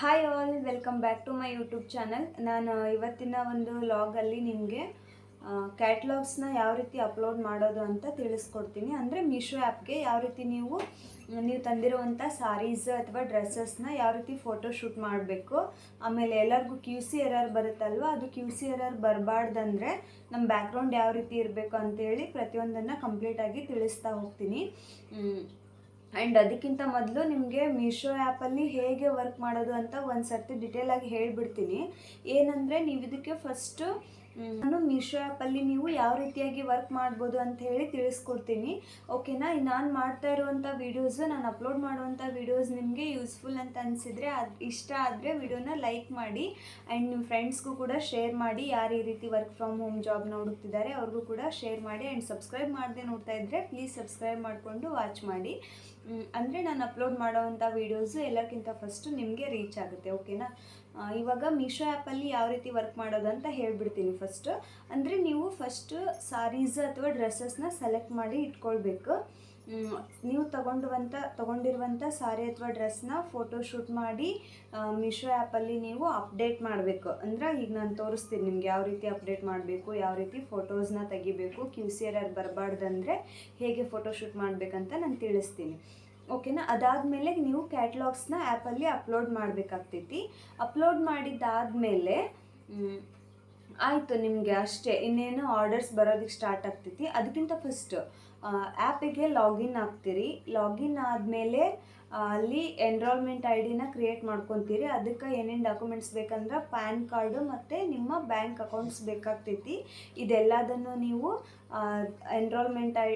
Hi all welcome back to my YouTube channel ನಾನು ಇವತ್ತಿನ ಒಂದು ಲಾಗಲ್ಲಿ ನಿಮಗೆ ಕ್ಯಾಟ್ಲಾಗ್ಸ್ನ ಯಾವ ರೀತಿ ಅಪ್ಲೋಡ್ ಮಾಡೋದು ಅಂತ ತಿಳಿಸ್ಕೊಡ್ತೀನಿ. ಅಂದರೆ ಮೀಶೋ ಆ್ಯಪ್ಗೆ ಯಾವ ರೀತಿ ನೀವು ನೀವು ತಂದಿರುವಂಥ ಸಾರೀಸ್ ಅಥವಾ ಡ್ರೆಸ್ಸಸ್ನ ಯಾವ ರೀತಿ ಫೋಟೋ ಶೂಟ್ ಮಾಡಬೇಕು. ಆಮೇಲೆ ಎಲ್ಲರಿಗೂ ಕ್ಯೂ ಸಿ ಎರರ್ ಬರುತ್ತಲ್ವ, ಅದು ಕ್ಯೂ ಸಿ ಎರರ್ ಬರಬಾರ್ದಂದ್ರೆ ನಮ್ಮ ಬ್ಯಾಕ್ಗ್ರೌಂಡ್ ಯಾವ ರೀತಿ ಇರಬೇಕು ಅಂತೇಳಿ ಪ್ರತಿಯೊಂದನ್ನು ಕಂಪ್ಲೀಟಾಗಿ ತಿಳಿಸ್ತಾ ಹೋಗ್ತೀನಿ. ಆ್ಯಂಡ್ ಅದಕ್ಕಿಂತ ಮೊದಲು ನಿಮಗೆ ಮೀಶೋ ಆ್ಯಪಲ್ಲಿ ಹೇಗೆ ವರ್ಕ್ ಮಾಡೋದು ಅಂತ ಒಂದು ಸರ್ತಿ ಡಿಟೇಲಾಗಿ ಹೇಳಿಬಿಡ್ತೀನಿ. ಏನಂದರೆ ನೀವು ಇದಕ್ಕೆ ಫಸ್ಟು ನಾನು ಮೀಶೋ ಆ್ಯಪಲ್ಲಿ ನೀವು ಯಾವ ರೀತಿಯಾಗಿ ವರ್ಕ್ ಮಾಡ್ಬೋದು ಅಂತ ಹೇಳಿ ತಿಳಿಸ್ಕೊಡ್ತೀನಿ. ಓಕೆನಾ ನಾನು ಮಾಡ್ತಾ ಇರುವಂಥ ವೀಡಿಯೋಸು ನಾನು ಅಪ್ಲೋಡ್ ಮಾಡುವಂಥ ವೀಡಿಯೋಸ್ ನಿಮಗೆ ಯೂಸ್ಫುಲ್ ಅಂತ ಅನಿಸಿದರೆ ಅದು ಇಷ್ಟ ಆದರೆ ವಿಡಿಯೋನ ಲೈಕ್ ಮಾಡಿ ಆ್ಯಂಡ್ ನಿಮ್ಮ ಫ್ರೆಂಡ್ಸ್ಗೂ ಕೂಡ ಶೇರ್ ಮಾಡಿ ಯಾರು ಈ ರೀತಿ ವರ್ಕ್ ಫ್ರಮ್ ಹೋಮ್ ಜಾಬ್ನ ಹುಡುಕ್ತಿದ್ದಾರೆ ಅವ್ರಿಗೂ ಕೂಡ ಶೇರ್ ಮಾಡಿ ಆ್ಯಂಡ್ ಸಬ್ಸ್ಕ್ರೈಬ್ ಮಾಡದೆ ನೋಡ್ತಾ ಇದ್ದರೆ ಪ್ಲೀಸ್ ಸಬ್ಸ್ಕ್ರೈಬ್ ಮಾಡಿಕೊಂಡು ವಾಚ್ ಮಾಡಿ. ಅಂದರೆ ನಾನು ಅಪ್ಲೋಡ್ ಮಾಡೋವಂಥ ವೀಡಿಯೋಸು ಎಲ್ಲಕ್ಕಿಂತ ಫಸ್ಟು ನಿಮಗೆ ರೀಚ್ ಆಗುತ್ತೆ. ಓಕೆನಾ ಇವಾಗ ಮೀಶೋ ಆ್ಯಪಲ್ಲಿ ಯಾವ ರೀತಿ ವರ್ಕ್ ಮಾಡೋದು ಅಂತ ಹೇಳಿಬಿಡ್ತೀನಿ ಫಸ್ಟ್ ಅಂದರೆ ನೀವು ಫಸ್ಟ್ ಸಾರೀಸ್ ಅಥವಾ ಡ್ರೆಸ್ಸಸ್ನ ಸೆಲೆಕ್ಟ್ ಮಾಡಿ ಇಟ್ಕೊಳ್ಬೇಕು. ನೀವು ತಗೊಂಡುವಂಥ ತೊಗೊಂಡಿರುವಂಥ ಸಾರಿ ಅಥವಾ ಡ್ರೆಸ್ನ ಫೋಟೋ ಶೂಟ್ ಮಾಡಿ ಮೀಶೋ ಆ್ಯಪಲ್ಲಿ ನೀವು ಅಪ್ಡೇಟ್ ಮಾಡಬೇಕು. ಅಂದರೆ ಈಗ ನಾನು ತೋರಿಸ್ತೀನಿ ನಿಮ್ಗೆ ಯಾವ ರೀತಿ ಅಪ್ಡೇಟ್ ಮಾಡಬೇಕು, ಯಾವ ರೀತಿ ಫೋಟೋಸ್ನ ತೆಗಿಬೇಕು ಕ್ಯೂ ಸಿ ಆರ್ ಆರ್ ಬರಬಾರ್ದಂದ್ರೆ ಹೇಗೆ ಫೋಟೋ ಶೂಟ್ ಮಾಡಬೇಕಂತ ನಾನು ತಿಳಿಸ್ತೀನಿ. ಓಕೆನಾ? ಅದಾದಮೇಲೆ ನೀವು ಕ್ಯಾಟ್ಲಾಗ್ಸ್ನ ಆ್ಯಪಲ್ಲಿ ಅಪ್ಲೋಡ್ ಮಾಡಬೇಕಾಗ್ತೈತಿ. ಅಪ್ಲೋಡ್ ಮಾಡಿದ್ದಾದಮೇಲೆ ಆಯಿತು ನಿಮಗೆ ಅಷ್ಟೇ. ಇನ್ನೇನು ಆರ್ಡರ್ಸ್ ಬರೋದಕ್ಕೆ ಸ್ಟಾರ್ಟ್ ಆಗ್ತೈತಿ. ಅದಕ್ಕಿಂತ ಫಸ್ಟ್ ಆ್ಯಪಿಗೆ ಲಾಗಿನ್ ಆಗ್ತೀರಿ. ಲಾಗಿನ್ ಆದಮೇಲೆ ಅಲ್ಲಿ ಎನ್ರೋಲ್ಮೆಂಟ್ ಐ ಡಿನ ಕ್ರಿಯೇಟ್ ಮಾಡ್ಕೊತೀರಿ. ಅದಕ್ಕೆ ಏನೇನು ಡಾಕ್ಯುಮೆಂಟ್ಸ್ ಬೇಕಂದ್ರೆ ಪ್ಯಾನ್ ಕಾರ್ಡು ಮತ್ತು ನಿಮ್ಮ ಬ್ಯಾಂಕ್ ಅಕೌಂಟ್ಸ್ ಬೇಕಾಗ್ತೈತಿ. ಇದೆಲ್ಲದನ್ನು ನೀವು ಎನ್ರೋಲ್ಮೆಂಟ್ ಐ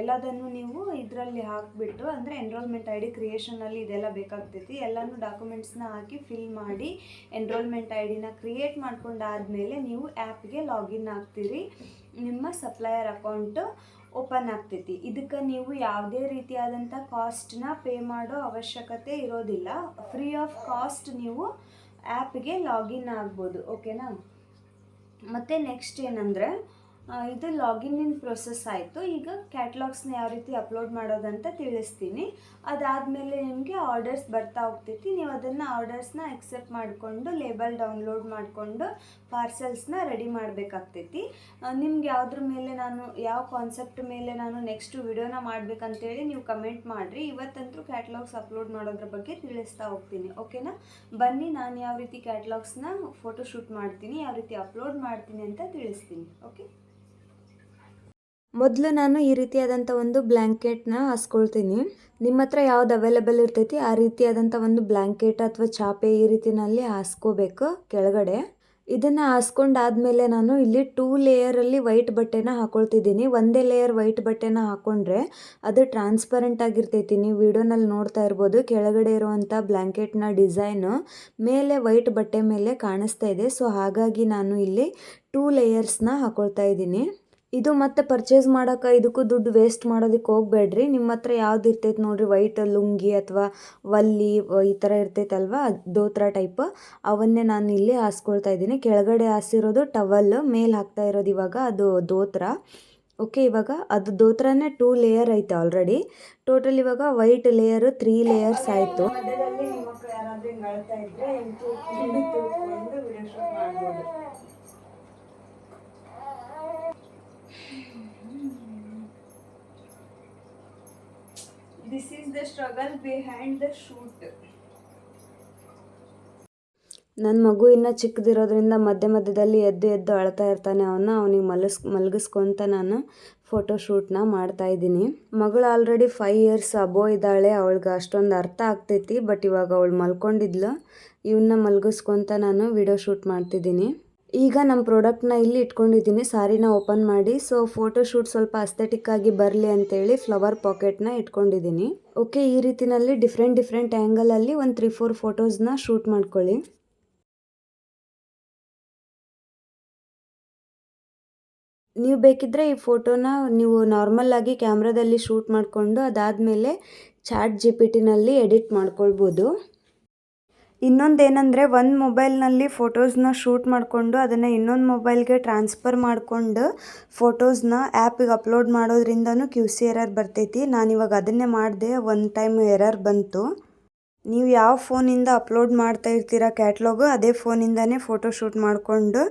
ಎಲ್ಲದನ್ನು ನೀವು ಇದರಲ್ಲಿ ಹಾಕಿಬಿಟ್ಟು ಅಂದರೆ ಎನ್ರೋಲ್ಮೆಂಟ್ ಐ ಡಿ ಕ್ರಿಯೇಷನಲ್ಲಿ ಇದೆಲ್ಲ ಬೇಕಾಗ್ತೈತಿ. ಎಲ್ಲನೂ ಡಾಕ್ಯುಮೆಂಟ್ಸ್ನ ಹಾಕಿ ಫಿಲ್ ಮಾಡಿ ಎನ್ರೋಲ್ಮೆಂಟ್ ಐ ಡಿನ ಕ್ರಿಯೇಟ್ ಮಾಡ್ಕೊಂಡಾದಮೇಲೆ ನೀವು ಆ್ಯಪ್ಗೆ ಲಾಗಿನ್ ಆಗ್ತೀರಿ. ನಿಮ್ಮ ಸಪ್ಲೈಯರ್ ಅಕೌಂಟು ಓಪನ್ ಆಗ್ತೈತಿ. ಇದಕ್ಕೆ ನೀವು ಯಾವುದೇ ರೀತಿಯಾದಂಥ ಕಾಸ್ಟ್ನ ಪೇ ಮಾಡೋ ಅವಶ್ಯಕತೆ ಇರೋದಿಲ್ಲ. ಫ್ರೀ ಆಫ್ ಕಾಸ್ಟ್ ನೀವು ಆ್ಯಪ್ಗೆ ಲಾಗಿನ್ ಆಗ್ಬೋದು. ಓಕೆನಾ ಮತ್ತು ನೆಕ್ಸ್ಟ್ ಏನಂದರೆ ಇದು ಲಾಗಿನ್ ಇನ್ ಪ್ರೊಸೆಸ್ ಆಯಿತು. ಈಗ ಕ್ಯಾಟ್ಲಾಗ್ಸ್ನ ಯಾವ ರೀತಿ ಅಪ್ಲೋಡ್ ಮಾಡೋದಂತ ತಿಳಿಸ್ತೀನಿ. ಅದಾದಮೇಲೆ ನಿಮಗೆ ಆರ್ಡರ್ಸ್ ಬರ್ತಾ ಹೋಗ್ತೈತಿ. ನೀವು ಅದನ್ನು ಆರ್ಡರ್ಸ್ನ ಅಕ್ಸೆಪ್ಟ್ ಮಾಡಿಕೊಂಡು ಲೇಬಲ್ ಡೌನ್ಲೋಡ್ ಮಾಡಿಕೊಂಡು ಪಾರ್ಸೆಲ್ಸ್ನ ರೆಡಿ ಮಾಡಬೇಕಾಗ್ತೈತಿ. ನಿಮ್ಗೆ ಯಾವುದ್ರ ಮೇಲೆ ನಾನು, ಯಾವ ಕಾನ್ಸೆಪ್ಟ್ ಮೇಲೆ ನಾನು ನೆಕ್ಸ್ಟ್ ವಿಡಿಯೋನ ಮಾಡಬೇಕಂತೇಳಿ ನೀವು ಕಮೆಂಟ್ ಮಾಡಿರಿ. ಇವತ್ತಂತೂ ಕ್ಯಾಟ್ಲಾಗ್ಸ್ ಅಪ್ಲೋಡ್ ಮಾಡೋದ್ರ ಬಗ್ಗೆ ತಿಳಿಸ್ತಾ ಹೋಗ್ತೀನಿ. ಓಕೆನಾ ಬನ್ನಿ, ನಾನು ಯಾವ ರೀತಿ ಕ್ಯಾಟ್ಲಾಗ್ಸ್ನ ಫೋಟೋ ಶೂಟ್ ಮಾಡ್ತೀನಿ, ಯಾವ ರೀತಿ ಅಪ್ಲೋಡ್ ಮಾಡ್ತೀನಿ ಅಂತ ತಿಳಿಸ್ತೀನಿ. ಓಕೆ ಮೊದಲು ನಾನು ಈ ರೀತಿಯಾದಂಥ ಒಂದು ಬ್ಲ್ಯಾಂಕೆಟ್ನ ಹಾಸ್ಕೊಳ್ತೀನಿ. ನಿಮ್ಮ ಹತ್ರ ಯಾವ್ದು ಅವೈಲೇಬಲ್ ಇರ್ತೈತಿ ಆ ರೀತಿಯಾದಂಥ ಒಂದು ಬ್ಲ್ಯಾಂಕೆಟ್ ಅಥವಾ ಚಾಪೆ ಈ ರೀತಿನಲ್ಲಿ ಹಾಸ್ಕೋಬೇಕು ಕೆಳಗಡೆ. ಇದನ್ನು ಹಾಸ್ಕೊಂಡಾದ್ಮೇಲೆ ನಾನು ಇಲ್ಲಿ ಟೂ ಲೇಯರಲ್ಲಿ ವೈಟ್ ಬಟ್ಟೆನ ಹಾಕೊಳ್ತಿದ್ದೀನಿ. ಒಂದೇ ಲೇಯರ್ ವೈಟ್ ಬಟ್ಟೆನ ಹಾಕೊಂಡ್ರೆ ಅದು ಟ್ರಾನ್ಸ್ಪರೆಂಟ್ ಆಗಿರ್ತೈತಿ. ನೀವು ವಿಡಿಯೋನಲ್ಲಿ ನೋಡ್ತಾ ಇರ್ಬೋದು ಕೆಳಗಡೆ ಇರುವಂಥ ಬ್ಲ್ಯಾಂಕೆಟ್ನ ಡಿಸೈನು ಮೇಲೆ ವೈಟ್ ಬಟ್ಟೆ ಮೇಲೆ ಕಾಣಿಸ್ತಾ ಇದೆ. ಸೊ ಹಾಗಾಗಿ ನಾನು ಇಲ್ಲಿ ಟೂ ಲೇಯರ್ಸ್ನ ಹಾಕೊಳ್ತಾ ಇದ್ದೀನಿ. ಇದು ಮತ್ತೆ ಪರ್ಚೇಸ್ ಮಾಡೋಕೆ ಇದಕ್ಕೂ ದುಡ್ಡು ವೇಸ್ಟ್ ಮಾಡೋದಕ್ಕೆ ಹೋಗಬೇಡ್ರಿ. ನಿಮ್ಮ ಹತ್ರ ಯಾವ್ದು ಇರ್ತೈತೆ ನೋಡಿರಿ ವೈಟ್ ಲುಂಗಿ ಅಥವಾ ವಲ್ಲಿ ಈ ಥರ ಇರ್ತೈತಲ್ವ? ದೋತ್ರ ಟೈಪ್ ಅವನ್ನೇ ನಾನು ಇಲ್ಲಿ ಹಾಸ್ಕೊಳ್ತಾ ಇದ್ದೀನಿ. ಕೆಳಗಡೆ ಹಾಸಿರೋದು ಟವಲ್ ಮೇಲೆ ಹಾಕ್ತಾ ಇರೋದು ಇವಾಗ ಅದು ದೋತ್ರ. ಓಕೆ ಇವಾಗ ಅದು ದೋತ್ರನೇ ಟೂ ಲೇಯರ್ ಐತೆ ಆಲ್ರೆಡಿ ಟೋಟಲ್ ಇವಾಗ ವೈಟ್ ಲೇಯರು ತ್ರೀ ಲೇಯರ್ಸ್ ಆಯಿತು ಮಧ್ಯದಲ್ಲಿ ನಿಮ್ಮ ಮಕ್ಕಳು ಯಾರಾದರೂ ಹಿಂಗೆ ಅಳ್ತಾ ಇದ್ರೆ ಹಿಂಗೆ ತೂಕೊಂಡು ತೂಕೊಂಡು ವಿಡಿಯೋ ಶೂಟ್ ಮಾಡ್ಬೋದು this is the struggle behind the shoot ನನ್ನ ಮಗು ಇನ್ನೂ ಚಿಕ್ಕದಿರೋದ್ರಿಂದ ಮಧ್ಯ ಮಧ್ಯದಲ್ಲಿ ಎದ್ದು ಎದ್ದು ಅಳ್ತಾ ಇರ್ತಾನೆ. ಅವನ್ನ ಅವನಿಗೆ ಮಲಸ್, ಮಲಗಿಸ್ಕೊಂತ ನಾನು ಫೋಟೋ ಶೂಟ್ನ ಮಾಡ್ತಾ ಇದ್ದೀನಿ. ಮಗಳು ಆಲ್ರೆಡಿ ಫೈವ್ ಇಯರ್ಸ್ ಅಬೋ ಇದ್ದಾಳೆ. ಅವಳಿಗೆ ಅಷ್ಟೊಂದು ಅರ್ಥ ಆಗ್ತೈತಿ ಬಟ್ ಇವಾಗ ಅವಳು ಮಲ್ಕೊಂಡಿದ್ಲು. ಇವನ್ನ ಮಲಗಿಸ್ಕೊಂತ ನಾನು ವಿಡಿಯೋ ಶೂಟ್ ಮಾಡ್ತಿದ್ದೀನಿ. ಈಗ ನಮ್ಮ ಪ್ರಾಡಕ್ಟ್ನ ಇಲ್ಲಿ ಇಟ್ಕೊಂಡಿದ್ದೀನಿ ಸಾರಿನ ಓಪನ್ ಮಾಡಿ. ಸೊ ಫೋಟೋ ಶೂಟ್ ಸ್ವಲ್ಪ ಅಸ್ಥೆಟಿಕ್ ಆಗಿ ಬರಲಿ ಅಂತೇಳಿ ಫ್ಲವರ್ ಪಾಕೆಟ್ನ ಇಟ್ಕೊಂಡಿದ್ದೀನಿ. ಓಕೆ ಈ ರೀತಿನಲ್ಲಿ ಡಿಫ್ರೆಂಟ್ ಡಿಫ್ರೆಂಟ್ ಆ್ಯಂಗಲಲ್ಲಿ ಒಂದು ತ್ರೀ ಫೋರ್ ಫೋಟೋಸ್ನ ಶೂಟ್ ಮಾಡ್ಕೊಳ್ಳಿ. ನೀವು ಬೇಕಿದ್ದರೆ ಈ ಫೋಟೋನ ನೀವು ನಾರ್ಮಲ್ ಆಗಿ ಕ್ಯಾಮ್ರಾದಲ್ಲಿ ಶೂಟ್ ಮಾಡಿಕೊಂಡು ಅದಾದಮೇಲೆ ಚಾಟ್ ಜಿ ಪಿ ಟಿನಲ್ಲಿ ಎಡಿಟ್ ಮಾಡ್ಕೊಳ್ಬೋದು. ಇನ್ನೊಂದು ಏನಂದರೆ ಒಂದು ಮೊಬೈಲ್ನಲ್ಲಿ ಫೋಟೋಸ್ನ ಶೂಟ್ ಮಾಡಿಕೊಂಡು ಅದನ್ನು ಇನ್ನೊಂದು ಮೊಬೈಲ್ಗೆ ಟ್ರಾನ್ಸ್ಫರ್ ಮಾಡಿಕೊಂಡು ಫೋಟೋಸ್ನ ಆ್ಯಪಿಗೆ ಅಪ್ಲೋಡ್ ಮಾಡೋದ್ರಿಂದನೂ ಕ್ಯೂ ಸಿ ಎರರ್ ಬರ್ತೈತಿ. ನಾನಿವಾಗ ಅದನ್ನೇ ಮಾಡಿದೆ, ಒಂದು ಟೈಮ್ ಎರರ್ ಬಂತು. ನೀವು ಯಾವ ಫೋನಿಂದ ಅಪ್ಲೋಡ್ ಮಾಡ್ತಾ ಇರ್ತೀರ ಕ್ಯಾಟ್ಲಾಗು, ಅದೇ ಫೋನಿಂದನೇ ಫೋಟೋ ಶೂಟ್ ಮಾಡಿಕೊಂಡು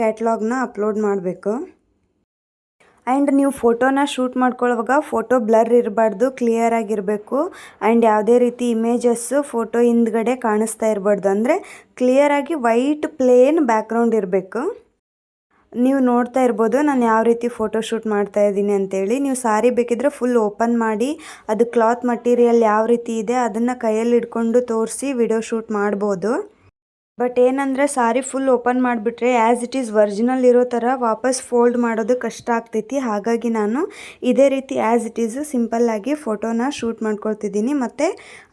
ಕ್ಯಾಟ್ಲಾಗ್ನ ಅಪ್ಲೋಡ್ ಮಾಡಬೇಕು. ಆ್ಯಂಡ್ ನೀವು ಫೋಟೋನ ಶೂಟ್ ಮಾಡ್ಕೊಳ್ಳುವಾಗ ಫೋಟೋ ಬ್ಲರ್ ಇರಬಾರ್ದು ಕ್ಲಿಯರ್ ಆಗಿರಬೇಕು. ಆ್ಯಂಡ್ ಯಾವುದೇ ರೀತಿ ಇಮೇಜಸ್ಸು ಫೋಟೋ ಹಿಂದ್ಗಡೆ ಕಾಣಿಸ್ತಾ ಇರಬಾರ್ದು. ಅಂದರೆ ಕ್ಲಿಯರಾಗಿ ವೈಟ್ ಪ್ಲೇನ್ ಬ್ಯಾಕ್ಗ್ರೌಂಡ್ ಇರಬೇಕು. ನೀವು ನೋಡ್ತಾ ಇರ್ಬೋದು, ನಾನು ಯಾವ ರೀತಿ ಫೋಟೋ ಶೂಟ್ ಮಾಡ್ತಾ ಇದ್ದೀನಿ ಅಂತೇಳಿ. ನೀವು ಸಾರಿ ಬೇಕಿದ್ರೆ ಫುಲ್ ಓಪನ್ ಮಾಡಿ, ಅದು ಕ್ಲಾತ್ ಮಟೀರಿಯಲ್ ಯಾವ ರೀತಿ ಇದೆ ಅದನ್ನು ಕೈಯಲ್ಲಿ ಹಿಡ್ಕೊಂಡು ತೋರಿಸಿ ವಿಡಿಯೋ ಶೂಟ್ ಮಾಡ್ಬೋದು. ಬಟ್ ಏನಂದರೆ ಸಾರಿ ಫುಲ್ ಓಪನ್ ಮಾಡಿಬಿಟ್ರೆ ಆ್ಯಸ್ ಇಟ್ ಈಸ್ ವರ್ಜಿನಲ್ ಇರೋ ಥರ ವಾಪಸ್ ಫೋಲ್ಡ್ ಮಾಡೋದು ಕಷ್ಟ ಆಗ್ತೈತಿ. ಹಾಗಾಗಿ ನಾನು ಇದೇ ರೀತಿ ಆ್ಯಸ್ ಇಟ್ ಈಸ್ ಸಿಂಪಲ್ಲಾಗಿ ಫೋಟೋನ ಶೂಟ್ ಮಾಡ್ಕೊಳ್ತಿದ್ದೀನಿ. ಮತ್ತು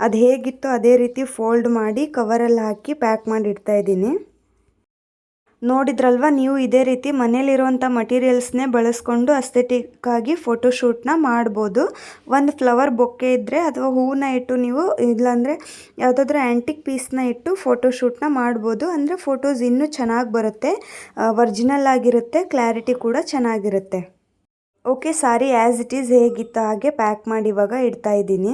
ಅದು ಹೇಗಿತ್ತು ಅದೇ ರೀತಿ ಫೋಲ್ಡ್ ಮಾಡಿ ಕವರಲ್ಲಿ ಹಾಕಿ ಪ್ಯಾಕ್ ಮಾಡಿ ಇಡ್ತಾ ಇದ್ದೀನಿ. ನೋಡಿದ್ರಲ್ವ, ನೀವು ಇದೇ ರೀತಿ ಮನೇಲಿರುವಂಥ ಮಟೀರಿಯಲ್ಸ್ನೇ ಬಳಸ್ಕೊಂಡು ಅಸ್ಥೆಟಿಕ್ಕಾಗಿ ಫೋಟೋಶೂಟ್ನ ಮಾಡ್ಬೋದು. ಒಂದು ಫ್ಲವರ್ ಬೊಕ್ಕೆ ಇದ್ದರೆ ಅಥವಾ ಹೂವನ್ನ ಇಟ್ಟು ನೀವು, ಇಲ್ಲಾಂದರೆ ಯಾವುದಾದ್ರೂ ಆ್ಯಂಟಿಕ್ ಪೀಸ್ನ ಇಟ್ಟು ಫೋಟೋಶೂಟ್ನ ಮಾಡ್ಬೋದು. ಅಂದರೆ ಫೋಟೋಸ್ ಇನ್ನೂ ಚೆನ್ನಾಗಿ ಬರುತ್ತೆ. ಒರ್ಜಿನಲ್ ಆಗಿರುತ್ತೆ, ಕ್ಲಾರಿಟಿ ಕೂಡ ಚೆನ್ನಾಗಿರುತ್ತೆ. Okay, sari as it is ಹೇಗಿತ್ತು ಹಾಗೆ ಪ್ಯಾಕ್ ಮಾಡಿ ಇವಾಗ ಇಡ್ತಾ ಇದ್ದೀನಿ.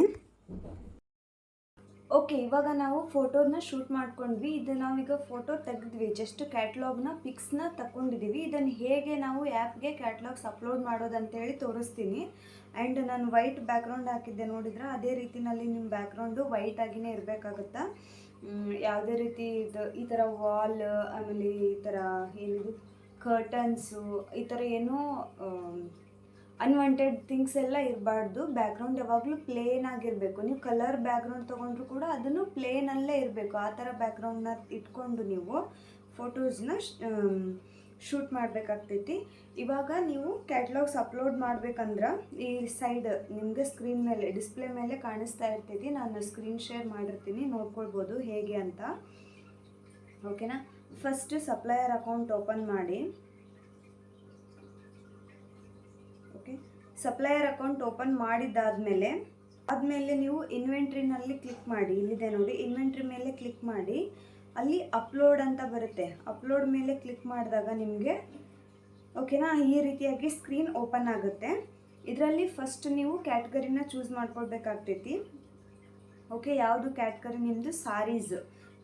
ಓಕೆ ಇವಾಗ ನಾವು ಫೋಟೋನ ಶೂಟ್ ಮಾಡ್ಕೊಂಡ್ವಿ. ಇದು ನಾವೀಗ ಫೋಟೋ ತೆಗೆದ್ವಿ. ಜಸ್ಟ್ ಕ್ಯಾಟ್ಲಾಗ್ನ ಪಿಕ್ಸ್ನ ತಗೊಂಡಿದ್ದೀವಿ ಇದನ್ನು ಹೇಗೆ ನಾವು ಆ್ಯಪ್ಗೆ ಕ್ಯಾಟ್ಲಾಗ್ಸ್ ಅಪ್ಲೋಡ್ ಮಾಡೋದು ಅಂತೇಳಿ ತೋರಿಸ್ತೀನಿ. ಆ್ಯಂಡ್ ನಾನು ವೈಟ್ ಬ್ಯಾಕ್ಗ್ರೌಂಡ್ ಹಾಕಿದ್ದೆ ನೋಡಿದ್ರೆ? ಅದೇ ರೀತಿನಲ್ಲಿ ನಿಮ್ಮ ಬ್ಯಾಕ್ಗ್ರೌಂಡು ವೈಟ್ ಆಗಿನೇ ಇರಬೇಕಾಗುತ್ತಾ? ಯಾವುದೇ ರೀತಿ ಇದು, ಈ ಥರ ವಾಲ್ ಆಮೇಲೆ ಈ ಥರ ಏನಿದು ಕರ್ಟನ್ಸು ಈ ಥರ ಏನೂ ಅನ್ವಾಂಟೆಡ್ ಥಿಂಗ್ಸ್ ಎಲ್ಲ ಇರಬಾರ್ದು. ಬ್ಯಾಕ್ಗ್ರೌಂಡ್ ಯಾವಾಗಲೂ ಪ್ಲೇನ್ ಆಗಿರಬೇಕು. ನೀವು ಕಲರ್ ಬ್ಯಾಕ್ಗ್ರೌಂಡ್ ತೊಗೊಂಡ್ರು ಕೂಡ ಅದನ್ನು ಪ್ಲೇನಲ್ಲೇ ಇರಬೇಕು. ಆ ಥರ ಬ್ಯಾಕ್ಗ್ರೌಂಡ್ನ ಇಟ್ಕೊಂಡು ನೀವು ಫೋಟೋಸ್ನ ಶೂಟ್ ಮಾಡಬೇಕಾಗ್ತೈತಿ. ಇವಾಗ ನೀವು ಕ್ಯಾಟ್ಲಾಗ್ಸ್ ಅಪ್ಲೋಡ್ ಮಾಡ್ಬೇಕಂದ್ರೆ ಈ ಸೈಡ್ ನಿಮಗೆ ಸ್ಕ್ರೀನ್ ಮೇಲೆ ಡಿಸ್ಪ್ಲೇ ಮೇಲೆ ಕಾಣಿಸ್ತಾ ಇರ್ತೈತಿ. ನಾನು ಸ್ಕ್ರೀನ್ ಶೇರ್ ಮಾಡಿರ್ತೀನಿ. ನೋಡ್ಕೊಳ್ಬೋದು ಹೇಗೆ ಅಂತ. ಓಕೆನಾ ಫಸ್ಟ್ ಸಪ್ಲೈಯರ್ ಅಕೌಂಟ್ ಓಪನ್ ಮಾಡಿ ಓಕೆ ಸಪ್ಲೈಯರ್ ಅಕೌಂಟ್ ಓಪನ್ ಮಾಡಿದ್ದಾದಮೇಲೆ, ಆದಮೇಲೆ ನೀವು ಇನ್ವೆಂಟ್ರಿನಲ್ಲಿ ಕ್ಲಿಕ್ ಮಾಡಿ, ಇಲ್ಲಿದೆ ನೋಡಿ ಇನ್ವೆಂಟ್ರಿ ಮೇಲೆ ಕ್ಲಿಕ್ ಮಾಡಿ, ಅಲ್ಲಿ ಅಪ್ಲೋಡ್ ಅಂತ ಬರುತ್ತೆ. ಅಪ್ಲೋಡ್ ಮೇಲೆ ಕ್ಲಿಕ್ ಮಾಡಿದಾಗ ನಿಮಗೆ ಓಕೆನಾ ಈ ರೀತಿಯಾಗಿ ಸ್ಕ್ರೀನ್ ಓಪನ್ ಆಗುತ್ತೆ. ಇದರಲ್ಲಿ ಫಸ್ಟ್ ನೀವು ಕ್ಯಾಟ್ಗರಿನ ಚೂಸ್ ಮಾಡ್ಕೊಳ್ಬೇಕಾಗ್ತೈತಿ. ಓಕೆ ಯಾವುದು ಕ್ಯಾಟ್ಗರಿ ನಿಮ್ಮದು ಸಾರೀಸ್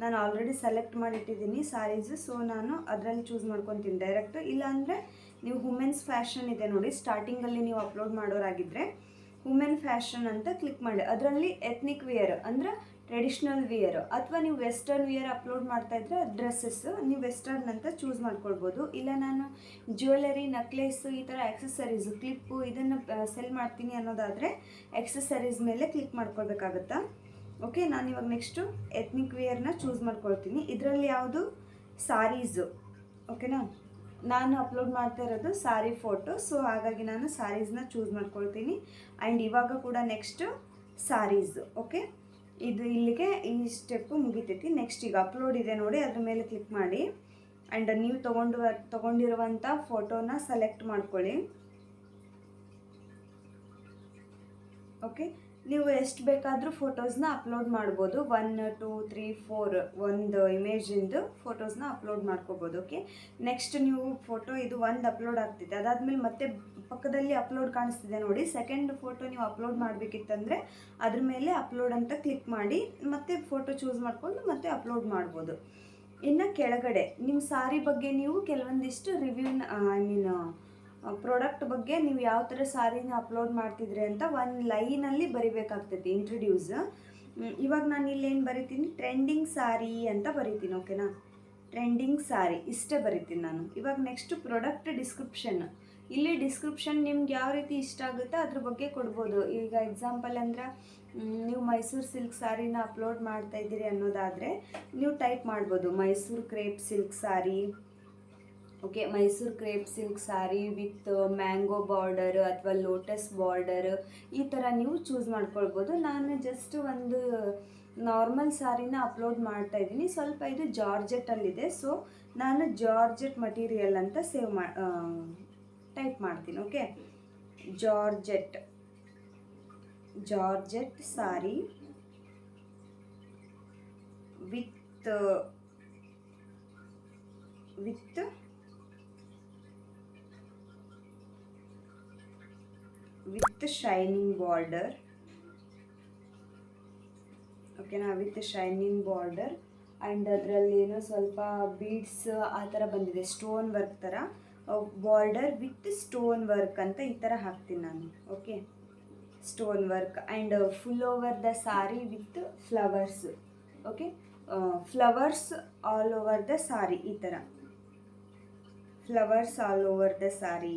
ನಾನು ಆಲ್ರೆಡಿ ಸೆಲೆಕ್ಟ್ ಮಾಡಿಟ್ಟಿದ್ದೀನಿ ಸಾರೀಸು ಸೊ ನಾನು ಅದರಲ್ಲಿ ಚೂಸ್ ಮಾಡ್ಕೊತೀನಿ ಡೈರೆಕ್ಟ್ ಇಲ್ಲಾಂದರೆ ನೀವು ವುಮೆನ್ಸ್ ಫ್ಯಾಷನ್ ಇದೆ ನೋಡಿ ಸ್ಟಾರ್ಟಿಂಗಲ್ಲಿ ನೀವು ಅಪ್ಲೋಡ್ ಮಾಡೋರಾಗಿದ್ದರೆ ವುಮೆನ್ ಫ್ಯಾಷನ್ ಅಂತ ಕ್ಲಿಕ್ ಮಾಡಿ. ಅದರಲ್ಲಿ ಎತ್ನಿಕ್ ವಿಯರ್ ಅಂದರೆ ಟ್ರೆಡಿಷ್ನಲ್ ವಿಯರ್ ಅಥವಾ ನೀವು ವೆಸ್ಟರ್ನ್ ವಿಯರ್ ಅಪ್ಲೋಡ್ ಮಾಡ್ತಾ ಇದ್ರೆ ಡ್ರೆಸ್ಸಸ್ಸು ನೀವು ವೆಸ್ಟರ್ನ್ ಅಂತ ಚೂಸ್ ಮಾಡ್ಕೊಳ್ಬೋದು. ಇಲ್ಲ ನಾನು ಜ್ಯುವೆಲರಿ ನೆಕ್ಲೆಸ್ಸು ಈ ಥರ ಆಕ್ಸೆಸರೀಸ್ ಕ್ಲಿಪ್ಪು ಇದನ್ನು ಸೆಲ್ ಮಾಡ್ತೀನಿ ಅನ್ನೋದಾದರೆ ಆಕ್ಸೆಸರೀಸ್ ಮೇಲೆ ಕ್ಲಿಕ್ ಮಾಡ್ಕೊಳ್ಬೇಕಾಗತ್ತಾ? ಓಕೆ ನಾನು ಇವಾಗ ನೆಕ್ಸ್ಟು ಎತ್ನಿಕ್ ವಿಯರ್ನ ಚೂಸ್ ಮಾಡ್ಕೊಳ್ತೀನಿ. ಇದರಲ್ಲಿ ಯಾವುದು? ಸಾರೀಸು ಓಕೆನಾ ನಾನು ಅಪ್ಲೋಡ್ ಮಾಡ್ತಾ ಇರೋದು ಸಾರಿ ಫೋಟೋ ಸೊ ಹಾಗಾಗಿ ನಾನು ಸಾರೀಸ್ನ ಚೂಸ್ ಮಾಡ್ಕೊಳ್ತೀನಿ. ಆ್ಯಂಡ್ ಇವಾಗ ಕೂಡ ನೆಕ್ಸ್ಟು ಸಾರೀಸು ಓಕೆ ಇದು ಇಲ್ಲಿಗೆ ಈ ಸ್ಟೆಪ್ಪು ಮುಗಿತೈತಿ. ನೆಕ್ಸ್ಟ್ ಈಗ ಅಪ್ಲೋಡ್ ಇದೆ ನೋಡಿ, ಅದ್ರ ಮೇಲೆ ಕ್ಲಿಕ್ ಮಾಡಿ. ಆ್ಯಂಡ್ ನೀವು ತೊಗೊಂಡು ತೊಗೊಂಡಿರುವಂಥ ಫೋಟೋನ ಸೆಲೆಕ್ಟ್ ಮಾಡ್ಕೊಳ್ಳಿ. ಓಕೆ ನೀವು ಎಷ್ಟು ಬೇಕಾದರೂ ಫೋಟೋಸ್ನ ಅಪ್ಲೋಡ್ ಮಾಡ್ಬೋದು. ಒನ್ ಟೂ ತ್ರೀ ಫೋರ್ ಒಂದು ಇಮೇಜಿಂದು ಫೋಟೋಸ್ನ ಅಪ್ಲೋಡ್ ಮಾಡ್ಕೋಬೋದು ಓಕೆ ನೆಕ್ಸ್ಟ್ ನೀವು ಫೋಟೋ ಇದು ಒಂದು ಅಪ್ಲೋಡ್ ಆಗ್ತಿದೆ. ಅದಾದಮೇಲೆ ಮತ್ತೆ ಪಕ್ಕದಲ್ಲಿ ಅಪ್ಲೋಡ್ ಕಾಣಿಸ್ತಿದೆ ನೋಡಿ. ಸೆಕೆಂಡ್ ಫೋಟೋ ನೀವು ಅಪ್ಲೋಡ್ ಮಾಡಬೇಕಿತ್ತಂದರೆ ಅದ್ರ ಮೇಲೆ ಅಪ್ಲೋಡ್ ಅಂತ ಕ್ಲಿಕ್ ಮಾಡಿ, ಮತ್ತೆ ಫೋಟೋ ಚೂಸ್ ಮಾಡಿಕೊಂಡು ಮತ್ತೆ ಅಪ್ಲೋಡ್ ಮಾಡ್ಬೋದು. ಇನ್ನು ಕೆಳಗಡೆ ನಿಮ್ಮ ಸಾರಿ ಬಗ್ಗೆ ನೀವು ಕೆಲವೊಂದಿಷ್ಟು ರಿವ್ಯೂನ ಐ ಮೀನ್ ಪ್ರಾಡಕ್ಟ್ ಬಗ್ಗೆ ನೀವು ಯಾವ ಥರ ಸ್ಯಾರಿನ ಅಪ್ಲೋಡ್ ಮಾಡ್ತಿದ್ರೆ ಅಂತ ಒಂದು ಲೈನಲ್ಲಿ ಬರಿಬೇಕಾಗ್ತೈತಿ ಇಂಟ್ರಡ್ಯೂಸ್ ಇವಾಗ ನಾನು ಇಲ್ಲೇನು ಬರಿತೀನಿ? ಟ್ರೆಂಡಿಂಗ್ ಸಾರಿ ಅಂತ ಬರಿತೀನಿ ಓಕೆನಾ ಟ್ರೆಂಡಿಂಗ್ ಸಾರಿ, ಇಷ್ಟೇ ಬರಿತೀನಿ ನಾನು. ಇವಾಗ ನೆಕ್ಸ್ಟ್ ಪ್ರಾಡಕ್ಟ್ ಡಿಸ್ಕ್ರಿಪ್ಷನ್ ಇಲ್ಲಿ ಡಿಸ್ಕ್ರಿಪ್ಷನ್ ನಿಮ್ಗೆ ಯಾವ ರೀತಿ ಇಷ್ಟ ಆಗುತ್ತೆ ಅದ್ರ ಬಗ್ಗೆ ಕೊಡ್ಬೋದು. ಈಗ ಎಕ್ಸಾಂಪಲ್ ಅಂದ್ರೆ ನೀವು ಮೈಸೂರು ಸಿಲ್ಕ್ ಸಾರಿನ ಅಪ್ಲೋಡ್ ಮಾಡ್ತಾ ಇದ್ದೀರಿ ಅನ್ನೋದಾದರೆ, ನೀವು ಟೈಪ್ ಮಾಡ್ಬೋದು Mysuru crepe silk sari. Okay Mysuru crepe silk sari with mango border ಅಥವಾ ಲೋಟಸ್ ಬಾರ್ಡರ್ ಈ ಥರ ನೀವು ಚೂಸ್ ಮಾಡ್ಕೊಳ್ಬೋದು. ನಾನು ಜಸ್ಟ್ ಒಂದು ನಾರ್ಮಲ್ ಸಾರಿನ ಅಪ್ಲೋಡ್ ಮಾಡ್ತಾ ಇದ್ದೀನಿ. ಸ್ವಲ್ಪ ಇದು ಜಾರ್ಜೆಟಲ್ಲಿದೆ ಸೊ ನಾನು ಜಾರ್ಜೆಟ್ ಮಟೀರಿಯಲ್ ಅಂತ ಸೇವ್ ಮಾ ಟೈಪ್ ಮಾಡ್ತೀನಿ. Okay georgette georgette sari with with with shining shining border ಓಕೆನಾ ವಿತ್ ಶೈನಿಂಗ್ ಬಾರ್ಡರ್. ಆ್ಯಂಡ್ ಅದರಲ್ಲಿ ಏನೋ ಸ್ವಲ್ಪ ಬೀಡ್ಸ್ ಆ ಥರ ಬಂದಿದೆ, ಸ್ಟೋನ್ ವರ್ಕ್ ಥರ. ಬಾರ್ಡರ್ ವಿತ್ ಸ್ಟೋನ್ ವರ್ಕ್ ಅಂತ ಈ ಥರ ಹಾಕ್ತೀನಿ ನಾನು okay stone work and full over the sari with flowers okay flowers all over the sari ಈ ಥರ. Flowers all over the sari.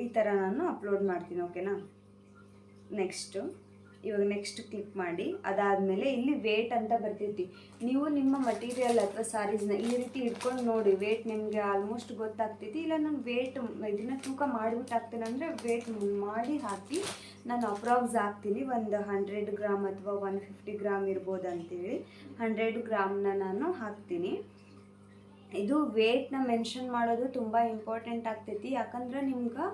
ಈ ಥರ ನಾನು ಅಪ್ಲೋಡ್ ಮಾಡ್ತೀನಿ, ಓಕೆನಾ? ನೆಕ್ಸ್ಟು ಇವಾಗ ನೆಕ್ಸ್ಟ್ ಕ್ಲಿಕ್ ಮಾಡಿ, ಅದಾದಮೇಲೆ ಇಲ್ಲಿ ವೇಟ್ ಅಂತ ಬರ್ತೈತಿ ನೀವು ನಿಮ್ಮ ಮಟೀರಿಯಲ್ ಅಥವಾ ಸಾರೀಸ್ನ ಈ ರೀತಿ ಇಟ್ಕೊಂಡು ನೋಡಿ ವೇಟ್ ನಿಮಗೆ ಆಲ್ಮೋಸ್ಟ್ ಗೊತ್ತಾಗ್ತೈತಿ ಇಲ್ಲ ನಾನು ವೇಟ್ ಇದನ್ನ ತೂಕ ಮಾಡಿಬಿಟ್ಟು ಹಾಕ್ತೀನಿ ಅಂದರೆ ವೇಟ್ ಮಾಡಿ ಹಾಕಿ ನಾನು ಅಪ್ರಾಕ್ಸ್ ಹಾಕ್ತೀನಿ. ಒಂದು ಹಂಡ್ರೆಡ್ ಗ್ರಾಮ್ ಅಥವಾ ಒನ್ ಫಿಫ್ಟಿ ಗ್ರಾಮ್ ಇರ್ಬೋದು ಅಂತೇಳಿ ಹಂಡ್ರೆಡ್ ಗ್ರಾಮ್ನ ನಾನು ಹಾಕ್ತೀನಿ. ಇದು ವೇಟ್ನ ಮೆನ್ಷನ್ ಮಾಡೋದು ತುಂಬ ಇಂಪಾರ್ಟೆಂಟ್ ಆಗ್ತೈತಿ. ಯಾಕಂದ್ರೆ ನಿಮ್ಗೆ